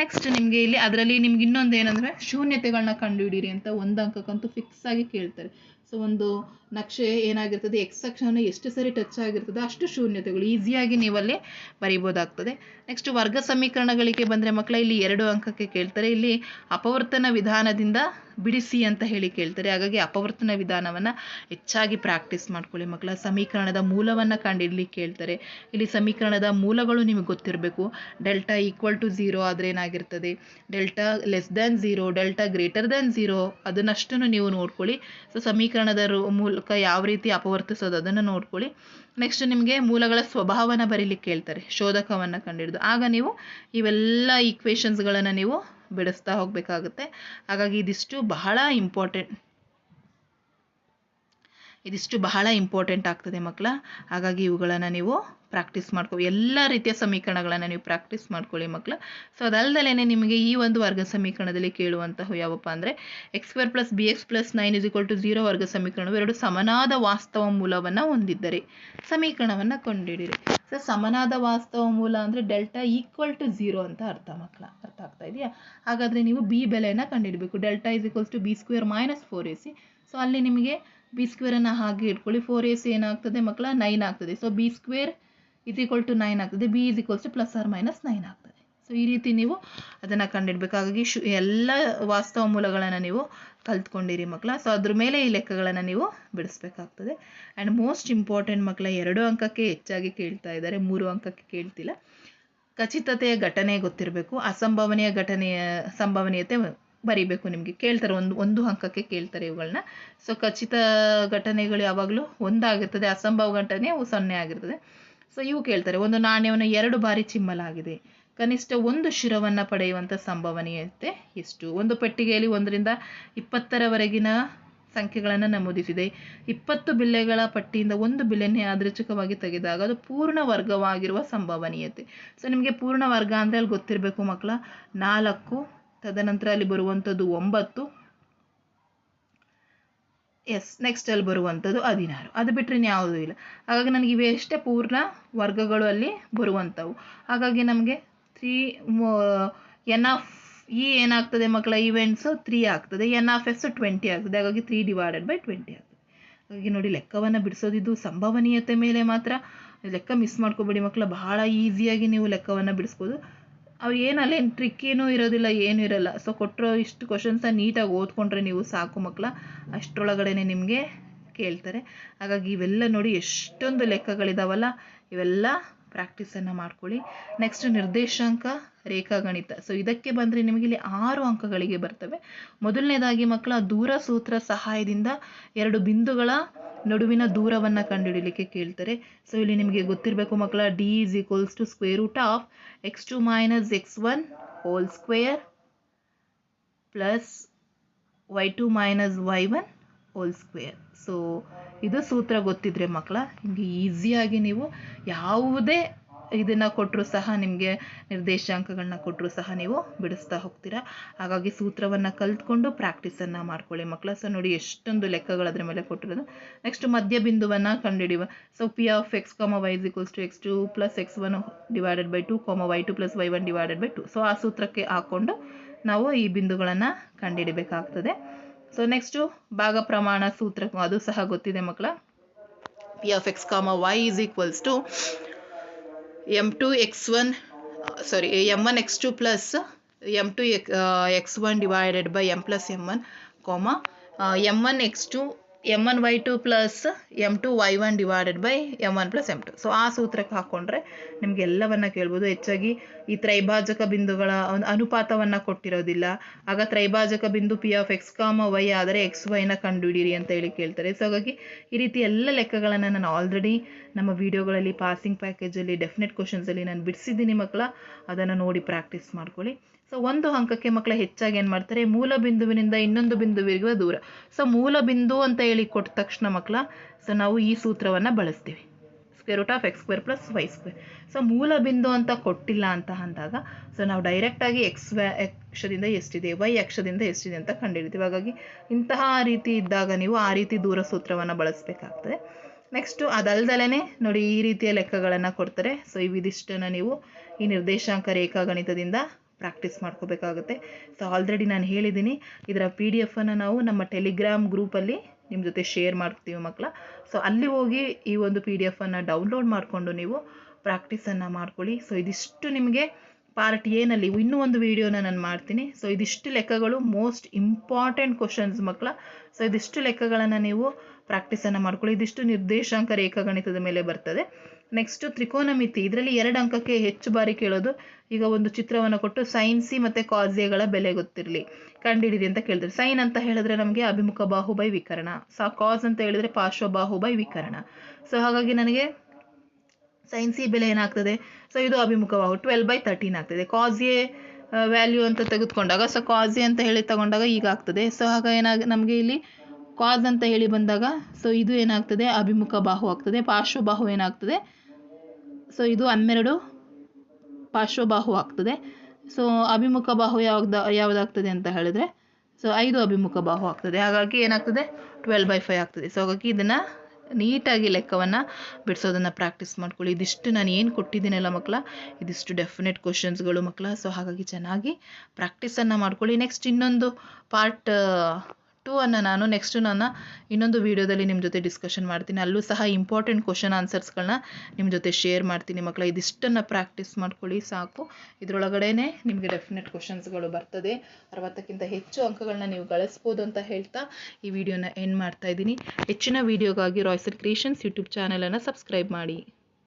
[SPEAKER 1] ನೆಕ್ಸ್ಟ್ ನಿಮಗೆ ಇಲ್ಲಿ, ಅದರಲ್ಲಿ ನಿಮ್ಗೆ ಇನ್ನೊಂದು ಏನಂದರೆ ಶೂನ್ಯತೆಗಳನ್ನ ಕಂಡುಹಿಡೀರಿ ಅಂತ ಒಂದು ಅಂಕಕ್ಕಂತೂ ಫಿಕ್ಸ್ ಆಗಿ ಕೇಳ್ತಾರೆ. ಸೊ ಒಂದು ನಕ್ಷೆ ಏನಾಗಿರ್ತದೆ ಎಕ್ಸ್ ಅಕ್ಷವನ್ನು ಎಷ್ಟು ಸರಿ ಟಚ್ ಆಗಿರ್ತದೆ ಅಷ್ಟು ಶೂನ್ಯತೆಗಳು ಈಸಿಯಾಗಿ ನೀವಲ್ಲಿ ಬರೀಬೋದಾಗ್ತದೆ. ನೆಕ್ಸ್ಟ್ ವರ್ಗ ಸಮೀಕರಣಗಳಿಗೆ ಬಂದರೆ ಮಕ್ಕಳ, ಇಲ್ಲಿ ಎರಡು ಅಂಕಕ್ಕೆ ಕೇಳ್ತಾರೆ. ಇಲ್ಲಿ ಅಪವರ್ತನ ವಿಧಾನದಿಂದ ಬಿಡಿಸಿ ಅಂತ ಹೇಳಿ ಕೇಳ್ತಾರೆ. ಹಾಗಾಗಿ ಅಪವರ್ತನ ವಿಧಾನವನ್ನು ಹೆಚ್ಚಾಗಿ ಪ್ರಾಕ್ಟೀಸ್ ಮಾಡ್ಕೊಳ್ಳಿ ಮಕ್ಕಳ. ಸಮೀಕರಣದ ಮೂಲವನ್ನು ಕಂಡಿಡ್ಲಿಕ್ಕೆ ಕೇಳ್ತಾರೆ. ಇಲ್ಲಿ ಸಮೀಕರಣದ ಮೂಲಗಳು ನಿಮಗೆ ಗೊತ್ತಿರಬೇಕು. ಡೆಲ್ಟಾ ಈಕ್ವಲ್ ಟು ಝೀರೋ ಆದರೆ ಏನಾಗಿರ್ತದೆ? Delta less than zero delta greater than zero ಅದನ್ನಷ್ಟನ್ನು ನೀವು ನೋಡ್ಕೊಳ್ಳಿ. ಸೊ ಸಮೀಕರಣದ ರು- ಮೂಲಕ ಯಾವ ರೀತಿ ಅಪವರ್ತಿಸೋದು ಅದನ್ನು ನೋಡ್ಕೊಳ್ಳಿ. ನೆಕ್ಸ್ಟ್ ನಿಮಗೆ ಮೂಲಗಳ ಸ್ವಭಾವನ ಬರೀಲಿಕ್ಕೆ ಕೇಳ್ತಾರೆ, ಶೋಧಕವನ್ನು ಕಂಡಿಡಿದು. ಆಗ ನೀವು ಇವೆಲ್ಲ ಈಕ್ವೇಷನ್ಸ್ಗಳನ್ನು ನೀವು ಬಿಡಿಸ್ತಾ ಹೋಗಬೇಕಾಗುತ್ತೆ. ಹಾಗಾಗಿ ಇದಿಷ್ಟು ಬಹಳ ಇಂಪಾರ್ಟೆಂಟ್ ಇದಿಷ್ಟು ಬಹಳ ಇಂಪಾರ್ಟೆಂಟ್ ಆಗ್ತದೆ ಮಕ್ಕಳ. ಹಾಗಾಗಿ ಇವುಗಳನ್ನು ನೀವು ಪ್ರಾಕ್ಟೀಸ್ ಮಾಡ್ಕೊ, ಎಲ್ಲ ರೀತಿಯ ಸಮೀಕರಣಗಳನ್ನು ನೀವು ಪ್ರಾಕ್ಟೀಸ್ ಮಾಡ್ಕೊಳ್ಳಿ ಮಕ್ಕಳ. ಸೊ ಅದಲ್ದಲೇ ನಿಮಗೆ ಈ ಒಂದು ವರ್ಗ ಸಮೀಕರಣದಲ್ಲಿ ಕೇಳುವಂತಹ ಯಾವಪ್ಪ ಅಂದರೆ x square plus b x plus nine is equal to zero ವರ್ಗ ಸಮೀಕರಣವು ಎರಡು ಸಮನಾದ ವಾಸ್ತವ ಮೂಲವನ್ನು ಹೊಂದಿದ್ದರೆ ಸಮೀಕರಣವನ್ನು ಕಂಡುಹಿಡಿಯಿರಿ. ಸೊ ಸಮನಾದ ವಾಸ್ತವ ಮೂಲ ಅಂದರೆ ಡೆಲ್ಟಾ ಈಕ್ವಲ್ ಟು ಝೀರೋ ಅಂತ ಅರ್ಥ ಮಕ್ಕಳ. ಅರ್ಥ ಆಗ್ತಾ ಇದೆಯಾ? ಹಾಗಾದರೆ ನೀವು ಬಿ ಬೆಲೆಯನ್ನು ಕಂಡುಹಿಡಬೇಕು. Delta is equals to b square minus four a c so ಅಲ್ಲಿ ನಿಮಗೆ ಬಿ ಸ್ಕ್ವೇರನ್ನು ಹಾಗೆ ಇಟ್ಕೊಳ್ಳಿ. ಫೋರ್ ಎ ಏನಾಗ್ತದೆ ಮಕ್ಕಳ? ನೈನ್ ಆಗ್ತದೆ. So b square is equal to nine ಆಗ್ತದೆ. B is equals to plus or minus nine ಆಗ್ತದೆ. ಸೊ ಈ ರೀತಿ ನೀವು ಅದನ್ನು ಕಂಡಿಡ್ಬೇಕು. ಹಾಗಾಗಿ ಶು, ಎಲ್ಲ ವಾಸ್ತವ ಮೂಲಗಳನ್ನು ನೀವು ಕಲ್ತ್ಕೊಂಡಿರಿ ಮಕ್ಕಳ. ಸೊ ಅದ್ರ ಮೇಲೆ ಈ ಲೆಕ್ಕಗಳನ್ನು ನೀವು ಬಿಡಿಸ್ಬೇಕಾಗ್ತದೆ. ಆ್ಯಂಡ್ ಮೋಸ್ಟ್ ಇಂಪಾರ್ಟೆಂಟ್ ಮಕ್ಕಳ, ಎರಡು ಅಂಕಕ್ಕೆ ಹೆಚ್ಚಾಗಿ ಕೇಳ್ತಾ ಇದ್ದಾರೆ. ಮೂರು ಅಂಕಕ್ಕೆ ಕೇಳ್ತಿಲ್ಲ. ಖಚಿತತೆಯ ಘಟನೆ ಗೊತ್ತಿರಬೇಕು. ಅಸಂಭವನೀಯ ಘಟನೆಯ ಸಂಭವನೀಯತೆ ಬರಿಬೇಕು ನಿಮಗೆ. ಕೇಳ್ತಾರೆ ಒಂದು ಒಂದು ಅಂಕಕ್ಕೆ ಕೇಳ್ತಾರೆ ಇವುಗಳನ್ನ ಸೊ ಖಚಿತ ಘಟನೆಗಳು ಯಾವಾಗಲೂ ಒಂದಾಗಿರ್ತದೆ, ಅಸಂಭವ ಘಟನೆ ಸೊನ್ನೆ ಆಗಿರ್ತದೆ. ಸೊ ಇವು ಕೇಳ್ತಾರೆ. ಒಂದು ನಾಣ್ಯವನ್ನು ಎರಡು ಬಾರಿ ಚಿಮ್ಮಲಾಗಿದೆ. ಕನಿಷ್ಠ ಒಂದು ಶಿರವನ್ನು ಪಡೆಯುವಂಥ ಸಂಭವನೀಯತೆ ಎಷ್ಟು? ಒಂದು ಪೆಟ್ಟಿಗೆಯಲ್ಲಿ ಒಂದರಿಂದ ಇಪ್ಪತ್ತರವರೆಗಿನ ಸಂಖ್ಯೆಗಳನ್ನು ನಮೂದಿಸಿದೆ. ಇಪ್ಪತ್ತು ಬಿಲ್ಲೆಗಳ ಪಟ್ಟಿಯಿಂದ ಒಂದು ಬಿಲ್ಲೆನೇ ಯಾದೃಚ್ಛಿಕವಾಗಿ ತೆಗೆದಾಗ ಅದು ಪೂರ್ಣ ವರ್ಗವಾಗಿರುವ ಸಂಭವನೀಯತೆ. ಸೊ ನಿಮಗೆ ಪೂರ್ಣ ವರ್ಗ ಅಂದರೆ ಅಲ್ಲಿ ಗೊತ್ತಿರಬೇಕು ಮಕ್ಕಳ. ನಾಲ್ಕು ತದನಂತರ ಅಲ್ಲಿ ಬರುವಂಥದ್ದು ಒಂಬತ್ತು. ಎಸ್ ನೆಕ್ಸ್ಟ್ ಅಲ್ಲಿ ಬರುವಂಥದ್ದು ಹದಿನಾರು. ಅದು ಬಿಟ್ಟರೆ ಯಾವುದೂ ಇಲ್ಲ. ಹಾಗಾಗಿ ನನಗೆ ಇವೆಷ್ಟೇ ಪೂರ್ಣ ವರ್ಗಗಳು ಅಲ್ಲಿ ಬರುವಂಥವು. ಹಾಗಾಗಿ ನಮಗೆ ತ್ರೀ ಎನ್ ಆಫ್ ಇ ಏನಾಗ್ತದೆ ಮಕ್ಕಳ? ಇವೆಂಟ್ಸು ತ್ರೀ ಆಗ್ತದೆ. ಎನ್ ಆಫ್ ಎಸ್ ಟ್ವೆಂಟಿ ಆಗ್ತದೆ. ಹಾಗಾಗಿ ತ್ರೀ ಡಿವೈಡೆಡ್ ಬೈ ಟ್ವೆಂಟಿ ಆಗ್ತದೆ. ಹಾಗಾಗಿ ನೋಡಿ, ಲೆಕ್ಕವನ್ನು ಬಿಡಿಸೋದಿದ್ದು ಸಂಭವನೀಯತೆ ಮೇಲೆ ಮಾತ್ರ. ಲೆಕ್ಕ ಮಿಸ್ ಮಾಡ್ಕೋಬೇಡಿ ಮಕ್ಕಳ. ಬಹಳ ಈಸಿಯಾಗಿ ನೀವು ಲೆಕ್ಕವನ್ನು ಬಿಡಿಸ್ಬೋದು. ಅವು ಏನು ಅಲ್ಲೇನು ಟ್ರಿಕ್ಕೇನೂ ಇರೋದಿಲ್ಲ, ಏನೂ ಇರೋಲ್ಲ. ಸೊ ಕೊಟ್ಟಿರೋ ಇಷ್ಟು ಕ್ವಶನ್ಸ ನೀಟಾಗಿ ಓದ್ಕೊಂಡ್ರೆ ನೀವು ಸಾಕು ಮಕ್ಕಳ ಅಷ್ಟರೊಳಗಡೆ ನಿಮಗೆ ಕೇಳ್ತಾರೆ. ಹಾಗಾಗಿ ಇವೆಲ್ಲ ನೋಡಿ ಎಷ್ಟೊಂದು ಲೆಕ್ಕಗಳಿದಾವಲ್ಲ, ಇವೆಲ್ಲ ಪ್ರಾಕ್ಟೀಸನ್ನು ಮಾಡ್ಕೊಳ್ಳಿ. ನೆಕ್ಸ್ಟ್ ನಿರ್ದೇಶಾಂಕ. ರೇಖಾಗಣಿತ. ಸೊ ಇದಕ್ಕೆ ಬಂದರೆ ನಿಮಗೆ ಇಲ್ಲಿ ಆರು ಅಂಕಗಳಿಗೆ ಬರ್ತವೆ. ಮೊದಲನೇದಾಗಿ ಮಕ್ಕಳ ದೂರ ಸೂತ್ರ ಸಹಾಯದಿಂದ ಎರಡು ಬಿಂದುಗಳ ನಡುವಿನ ದೂರವನ್ನು ಕಂಡುಹಿಡಲಿಕ್ಕೆ ಕೇಳ್ತಾರೆ. ಸೊ ಇಲ್ಲಿ ನಿಮಗೆ ಗೊತ್ತಿರಬೇಕು ಮಕ್ಕಳ d is equals to square root of x two minus x one whole square plus y two minus y one whole square so ಇದು ಸೂತ್ರ ಗೊತ್ತಿದ್ರೆ ಮಕ್ಕಳ, ನಿಮಗೆ ಈಸಿಯಾಗಿ ನೀವು ಯಾವುದೇ ಇದನ್ನು ಕೊಟ್ಟರು ಸಹ ನಿಮಗೆ ನಿರ್ದೇಶಾಂಕಗಳನ್ನ ಕೊಟ್ಟರು ಸಹ ನೀವು ಬಿಡಿಸ್ತಾ ಹೋಗ್ತೀರಾ. ಹಾಗಾಗಿ ಸೂತ್ರವನ್ನು ಕಲ್ತ್ಕೊಂಡು ಪ್ರಾಕ್ಟೀಸನ್ನು ಮಾಡ್ಕೊಳ್ಳಿ ಮಕ್ಕಳ ಸೊ ನೋಡಿ ಎಷ್ಟೊಂದು ಲೆಕ್ಕಗಳು ಅದರ ಮೇಲೆ ಕೊಟ್ಟಿರೋದು. ನೆಕ್ಸ್ಟ್ ಮಧ್ಯ ಬಿಂದುವನ್ನು ಕಂಡುಹಿಡಿಯುವ. So p of x comma y is equals to x two plus x one divided by two comma y two plus y one divided by two so ಆ ಸೂತ್ರಕ್ಕೆ ಹಾಕ್ಕೊಂಡು ನಾವು ಈ ಬಿಂದುಗಳನ್ನು ಕಂಡುಹಿಡಬೇಕಾಗ್ತದೆ. ಸೊ ನೆಕ್ಸ್ಟು ಭಾಗ ಪ್ರಮಾಣ ಸೂತ್ರ, ಅದು ಸಹ ಗೊತ್ತಿದೆ ಮಕ್ಕಳ p of x comma y is equals to m2 x1 uh, sorry m1 x2 plus m2 uh, x1 uh, divided by m plus m1 comma uh, m1 x2 m one y two plus m two y one divided by m one plus m two so ಆ ಸೂತ್ರಕ್ಕೆ ಹಾಕ್ಕೊಂಡ್ರೆ ನಿಮಗೆ ಎಲ್ಲವನ್ನ ಕೇಳ್ಬೋದು. ಹೆಚ್ಚಾಗಿ ಈ ತ್ರೈಭಾಜಕ ಬಿಂದುಗಳ ಒಂದು ಅನುಪಾತವನ್ನು ಕೊಟ್ಟಿರೋದಿಲ್ಲ. ಆಗ ತ್ರೈಭಾಜಕ ಬಿಂದು p of x comma y ಆದರೆ ಎಕ್ಸ್ ವೈನ ಕಂಡುಹಿಡಿಯಿರಿ ಅಂತ ಹೇಳಿ ಕೇಳ್ತಾರೆ. ಸೊ ಹಾಗಾಗಿ ಈ ರೀತಿ ಎಲ್ಲ ಲೆಕ್ಕಗಳನ್ನು ನಾನು ಆಲ್ರೆಡಿ ನಮ್ಮ ವಿಡಿಯೋಗಳಲ್ಲಿ ಪಾಸಿಂಗ್ ಪ್ಯಾಕೇಜಲ್ಲಿ ಡೆಫಿನೆಟ್ ಕ್ವಶನ್ಸಲ್ಲಿ ನಾನು ಬಿಡಿಸಿದ್ದೀನಿ ಮಕ್ಕಳ. ಅದನ್ನು ನೋಡಿ ಪ್ರಾಕ್ಟೀಸ್ ಮಾಡ್ಕೊಳ್ಳಿ. ಸೊ ಒಂದು ಅಂಕಕ್ಕೆ ಮಕ್ಕಳು ಹೆಚ್ಚಾಗಿ ಏನು ಮಾಡ್ತಾರೆ? ಮೂಲ ಬಿಂದುವಿನಿಂದ ಇನ್ನೊಂದು ಬಿಂದುವಿರುವ ದೂರ. ಸೊ ಮೂಲ ಬಿಂದು ಅಂತ ಹೇಳಿ ಕೊಟ್ಟ ತಕ್ಷಣ ಮಕ್ಕಳ ಸೊ ನಾವು ಈ ಸೂತ್ರವನ್ನು ಬಳಸ್ತೀವಿ. Square root of x square plus y square so ಮೂಲ ಬಿಂದು ಅಂತ ಕೊಟ್ಟಿಲ್ಲ ಅಂತ ಅಂದಾಗ ಸೊ ನಾವು ಡೈರೆಕ್ಟಾಗಿ ಎಕ್ಸ್ ವ್ಯಾ ಅಕ್ಷದಿಂದ ಎಷ್ಟಿದೆ? ವೈ ಅಕ್ಷದಿಂದ ಎಷ್ಟಿದೆ ಅಂತ ಕಂಡುಹಿಡಿತೀವಿ. ಹಾಗಾಗಿ ಇಂತಹ ರೀತಿ ಇದ್ದಾಗ ನೀವು ಆ ರೀತಿ ದೂರ ಸೂತ್ರವನ್ನು ಬಳಸಬೇಕಾಗ್ತದೆ. ನೆಕ್ಸ್ಟು ಅದಲ್ದಲೇ ನೋಡಿ ಈ ರೀತಿಯ ಲೆಕ್ಕಗಳನ್ನು ಕೊಡ್ತಾರೆ. ಸೊ ಇವಿದಿಷ್ಟನ್ನು ನೀವು ಈ ನಿರ್ದೇಶಾಂಕ ರೇಖಾಗಣಿತದಿಂದ ಪ್ರಾಕ್ಟೀಸ್ ಮಾಡ್ಕೋಬೇಕಾಗುತ್ತೆ. ಸೊ ಆಲ್ರೆಡಿ ನಾನು ಹೇಳಿದ್ದೀನಿ ಇದರ ಪಿ ಡಿ ಎಫನ್ನು ನಾವು ನಮ್ಮ ಟೆಲಿಗ್ರಾಮ್ ಗ್ರೂಪಲ್ಲಿ ನಿಮ್ಮ ಜೊತೆ ಶೇರ್ ಮಾಡ್ತೀವಿ ಮಕ್ಕಳ ಸೊ ಅಲ್ಲಿ ಹೋಗಿ ಈ ಒಂದು ಪಿ ಡಿ ಎಫನ್ನು ಡೌನ್ಲೋಡ್ ಮಾಡಿಕೊಂಡು ನೀವು ಪ್ರಾಕ್ಟೀಸನ್ನು ಮಾಡ್ಕೊಳ್ಳಿ. ಸೊ ಇದಿಷ್ಟು ನಿಮಗೆ ಪಾರ್ಟ್ ಏನಲ್ಲಿ ಇನ್ನೂ ಒಂದು ವಿಡಿಯೋನ ನಾನು ಮಾಡ್ತೀನಿ. ಸೊ ಇದಿಷ್ಟು ಲೆಕ್ಕಗಳು ಮೋಸ್ಟ್ ಇಂಪಾರ್ಟೆಂಟ್ ಕ್ವಶನ್ಸ್ ಮಕ್ಕಳ ಸೊ ಇದಿಷ್ಟು ಲೆಕ್ಕಗಳನ್ನು ನೀವು ಪ್ರಾಕ್ಟೀಸನ್ನು ಮಾಡ್ಕೊಳ್ಳಿ. ಇದಿಷ್ಟು ನಿರ್ದೇಶಾಂಕ ರೇಖಾಗಣಿತದ ಮೇಲೆ ಬರ್ತದೆ. ನೆಕ್ಸ್ಟು ತ್ರಿಕೋನಮಿತಿ ಇದರಲ್ಲಿ ಎರಡು ಅಂಕಕ್ಕೆ ಹೆಚ್ಚು ಬಾರಿ ಕೇಳೋದು. ಈಗ ಒಂದು ಚಿತ್ರವನ್ನು ಕೊಟ್ಟು ಸೈನ್ ಸಿ ಮತ್ತು ಕಾಸಿಯಗಳ ಬೆಲೆ ಗೊತ್ತಿರಲಿ. ಕಂಡುಹಿಡಿರಿ ಅಂತ ಕೇಳಿದ್ರೆ. ಸೈನ್ ಅಂತ ಹೇಳಿದ್ರೆ ನಮಗೆ ಅಭಿಮುಖ ಬಾಹು ಬೈ ವಿಕರಣ. ಸಾ ಕಾಸ್ ಅಂತ ಹೇಳಿದ್ರೆ ಪಾರ್ಶ್ವ ಬಾಹು ಬೈ ವಿಕರಣ. ಸೊ ಹಾಗಾಗಿ ನನಗೆ ಸೈನ್ ಸಿ ಬೆಲೆ ಏನಾಗ್ತದೆ? ಸೊ ಇದು ಅಭಿಮುಖ ಬಾಹು ಟ್ವೆಲ್ ಬೈ ತರ್ಟೀನ್ ಆಗ್ತದೆ ಕಾಸಿಯೇ ವ್ಯಾಲ್ಯೂ ಅಂತ ತೆಗೆದುಕೊಂಡಾಗ ಸೊ ಕಾಸಿ ಅಂತ ಹೇಳಿ ತಗೊಂಡಾಗ ಈಗ ಆಗ್ತದೆ. ಸೊ ಹಾಗ ಏನಾಗ ನಮಗೆ ಇಲ್ಲಿ ಕಾಸ್ ಅಂತ ಹೇಳಿ ಬಂದಾಗ ಸೊ ಇದು ಏನಾಗ್ತದೆ? ಅಭಿಮುಖ ಬಾಹು ಆಗ್ತದೆ. ಪಾರ್ಶ್ವ ಬಾಹು ಏನಾಗ್ತದೆ? ಸೊ ಇದು ಹನ್ನೆರಡು ಪಾರ್ಶ್ವಬಾಹು ಆಗ್ತದೆ. ಸೊ ಅಭಿಮುಖ ಬಾಹು ಯಾವ್ದು ಯಾವುದಾಗ್ತದೆ ಅಂತ ಹೇಳಿದ್ರೆ ಸೊ ಐದು ಅಭಿಮುಖ ಬಾಹು ಆಗ್ತದೆ. ಹಾಗಾಗಿ ಏನಾಗ್ತದೆ? ಟ್ವೆಲ್ ಬೈ ಫೈವ್ ಆಗ್ತದೆ. ಸೊ ಹಾಗಾಗಿ ಇದನ್ನು ನೀಟಾಗಿ ಲೆಕ್ಕವನ್ನು ಬಿಡಿಸೋದನ್ನು ಪ್ರಾಕ್ಟೀಸ್ ಮಾಡ್ಕೊಳ್ಳಿ. ಇದಿಷ್ಟು ನಾನು ಏನು ಕೊಟ್ಟಿದ್ದೀನಲ್ಲ ಮಕ್ಕಳ ಇದಿಷ್ಟು ಡೆಫಿನೆಟ್ ಕ್ವಶನ್ಸ್ಗಳು ಮಕ್ಕಳ ಸೊ ಹಾಗಾಗಿ ಚೆನ್ನಾಗಿ ಪ್ರಾಕ್ಟೀಸನ್ನು ಮಾಡ್ಕೊಳ್ಳಿ. ನೆಕ್ಸ್ಟ್ ಇನ್ನೊಂದು ಪಾರ್ಟ್ ಟೂ ಅನ್ನು ನಾನು ನೆಕ್ಸ್ಟು ನಾನು ಇನ್ನೊಂದು ವೀಡಿಯೋದಲ್ಲಿ ನಿಮ್ಮ ಜೊತೆ ಡಿಸ್ಕಷನ್ ಮಾಡ್ತೀನಿ. ಅಲ್ಲೂ ಸಹ ಇಂಪಾರ್ಟೆಂಟ್ ಕ್ವಶನ್ ಆನ್ಸರ್ಸ್ಗಳನ್ನ ನಿಮ್ಮ ಜೊತೆ ಶೇರ್ ಮಾಡ್ತೀನಿ ಮಕ್ಕಳ ಇದಿಷ್ಟನ್ನು ಪ್ರಾಕ್ಟೀಸ್ ಮಾಡ್ಕೊಳ್ಳಿ ಸಾಕು. ಇದರೊಳಗಡೆ ನಿಮಗೆ ಡೆಫಿನೆಟ್ ಕ್ವಶನ್ಸ್ಗಳು ಬರ್ತದೆ. ಅರವತ್ತಕ್ಕಿಂತ ಹೆಚ್ಚು ಅಂಕಗಳನ್ನ ನೀವು ಗಳಿಸ್ಬೋದು ಅಂತ ಹೇಳ್ತಾ ಈ ವಿಡಿಯೋನ ಎಂಡ್ ಮಾಡ್ತಾ ಇದ್ದೀನಿ. ಹೆಚ್ಚಿನ ವೀಡಿಯೋಗಾಗಿ ರಾಯ್ಸಲ್ ಕ್ರಿಯೇಷನ್ಸ್ ಯೂಟ್ಯೂಬ್ ಚಾನಲನ್ನು ಸಬ್ಸ್ಕ್ರೈಬ್ ಮಾಡಿ.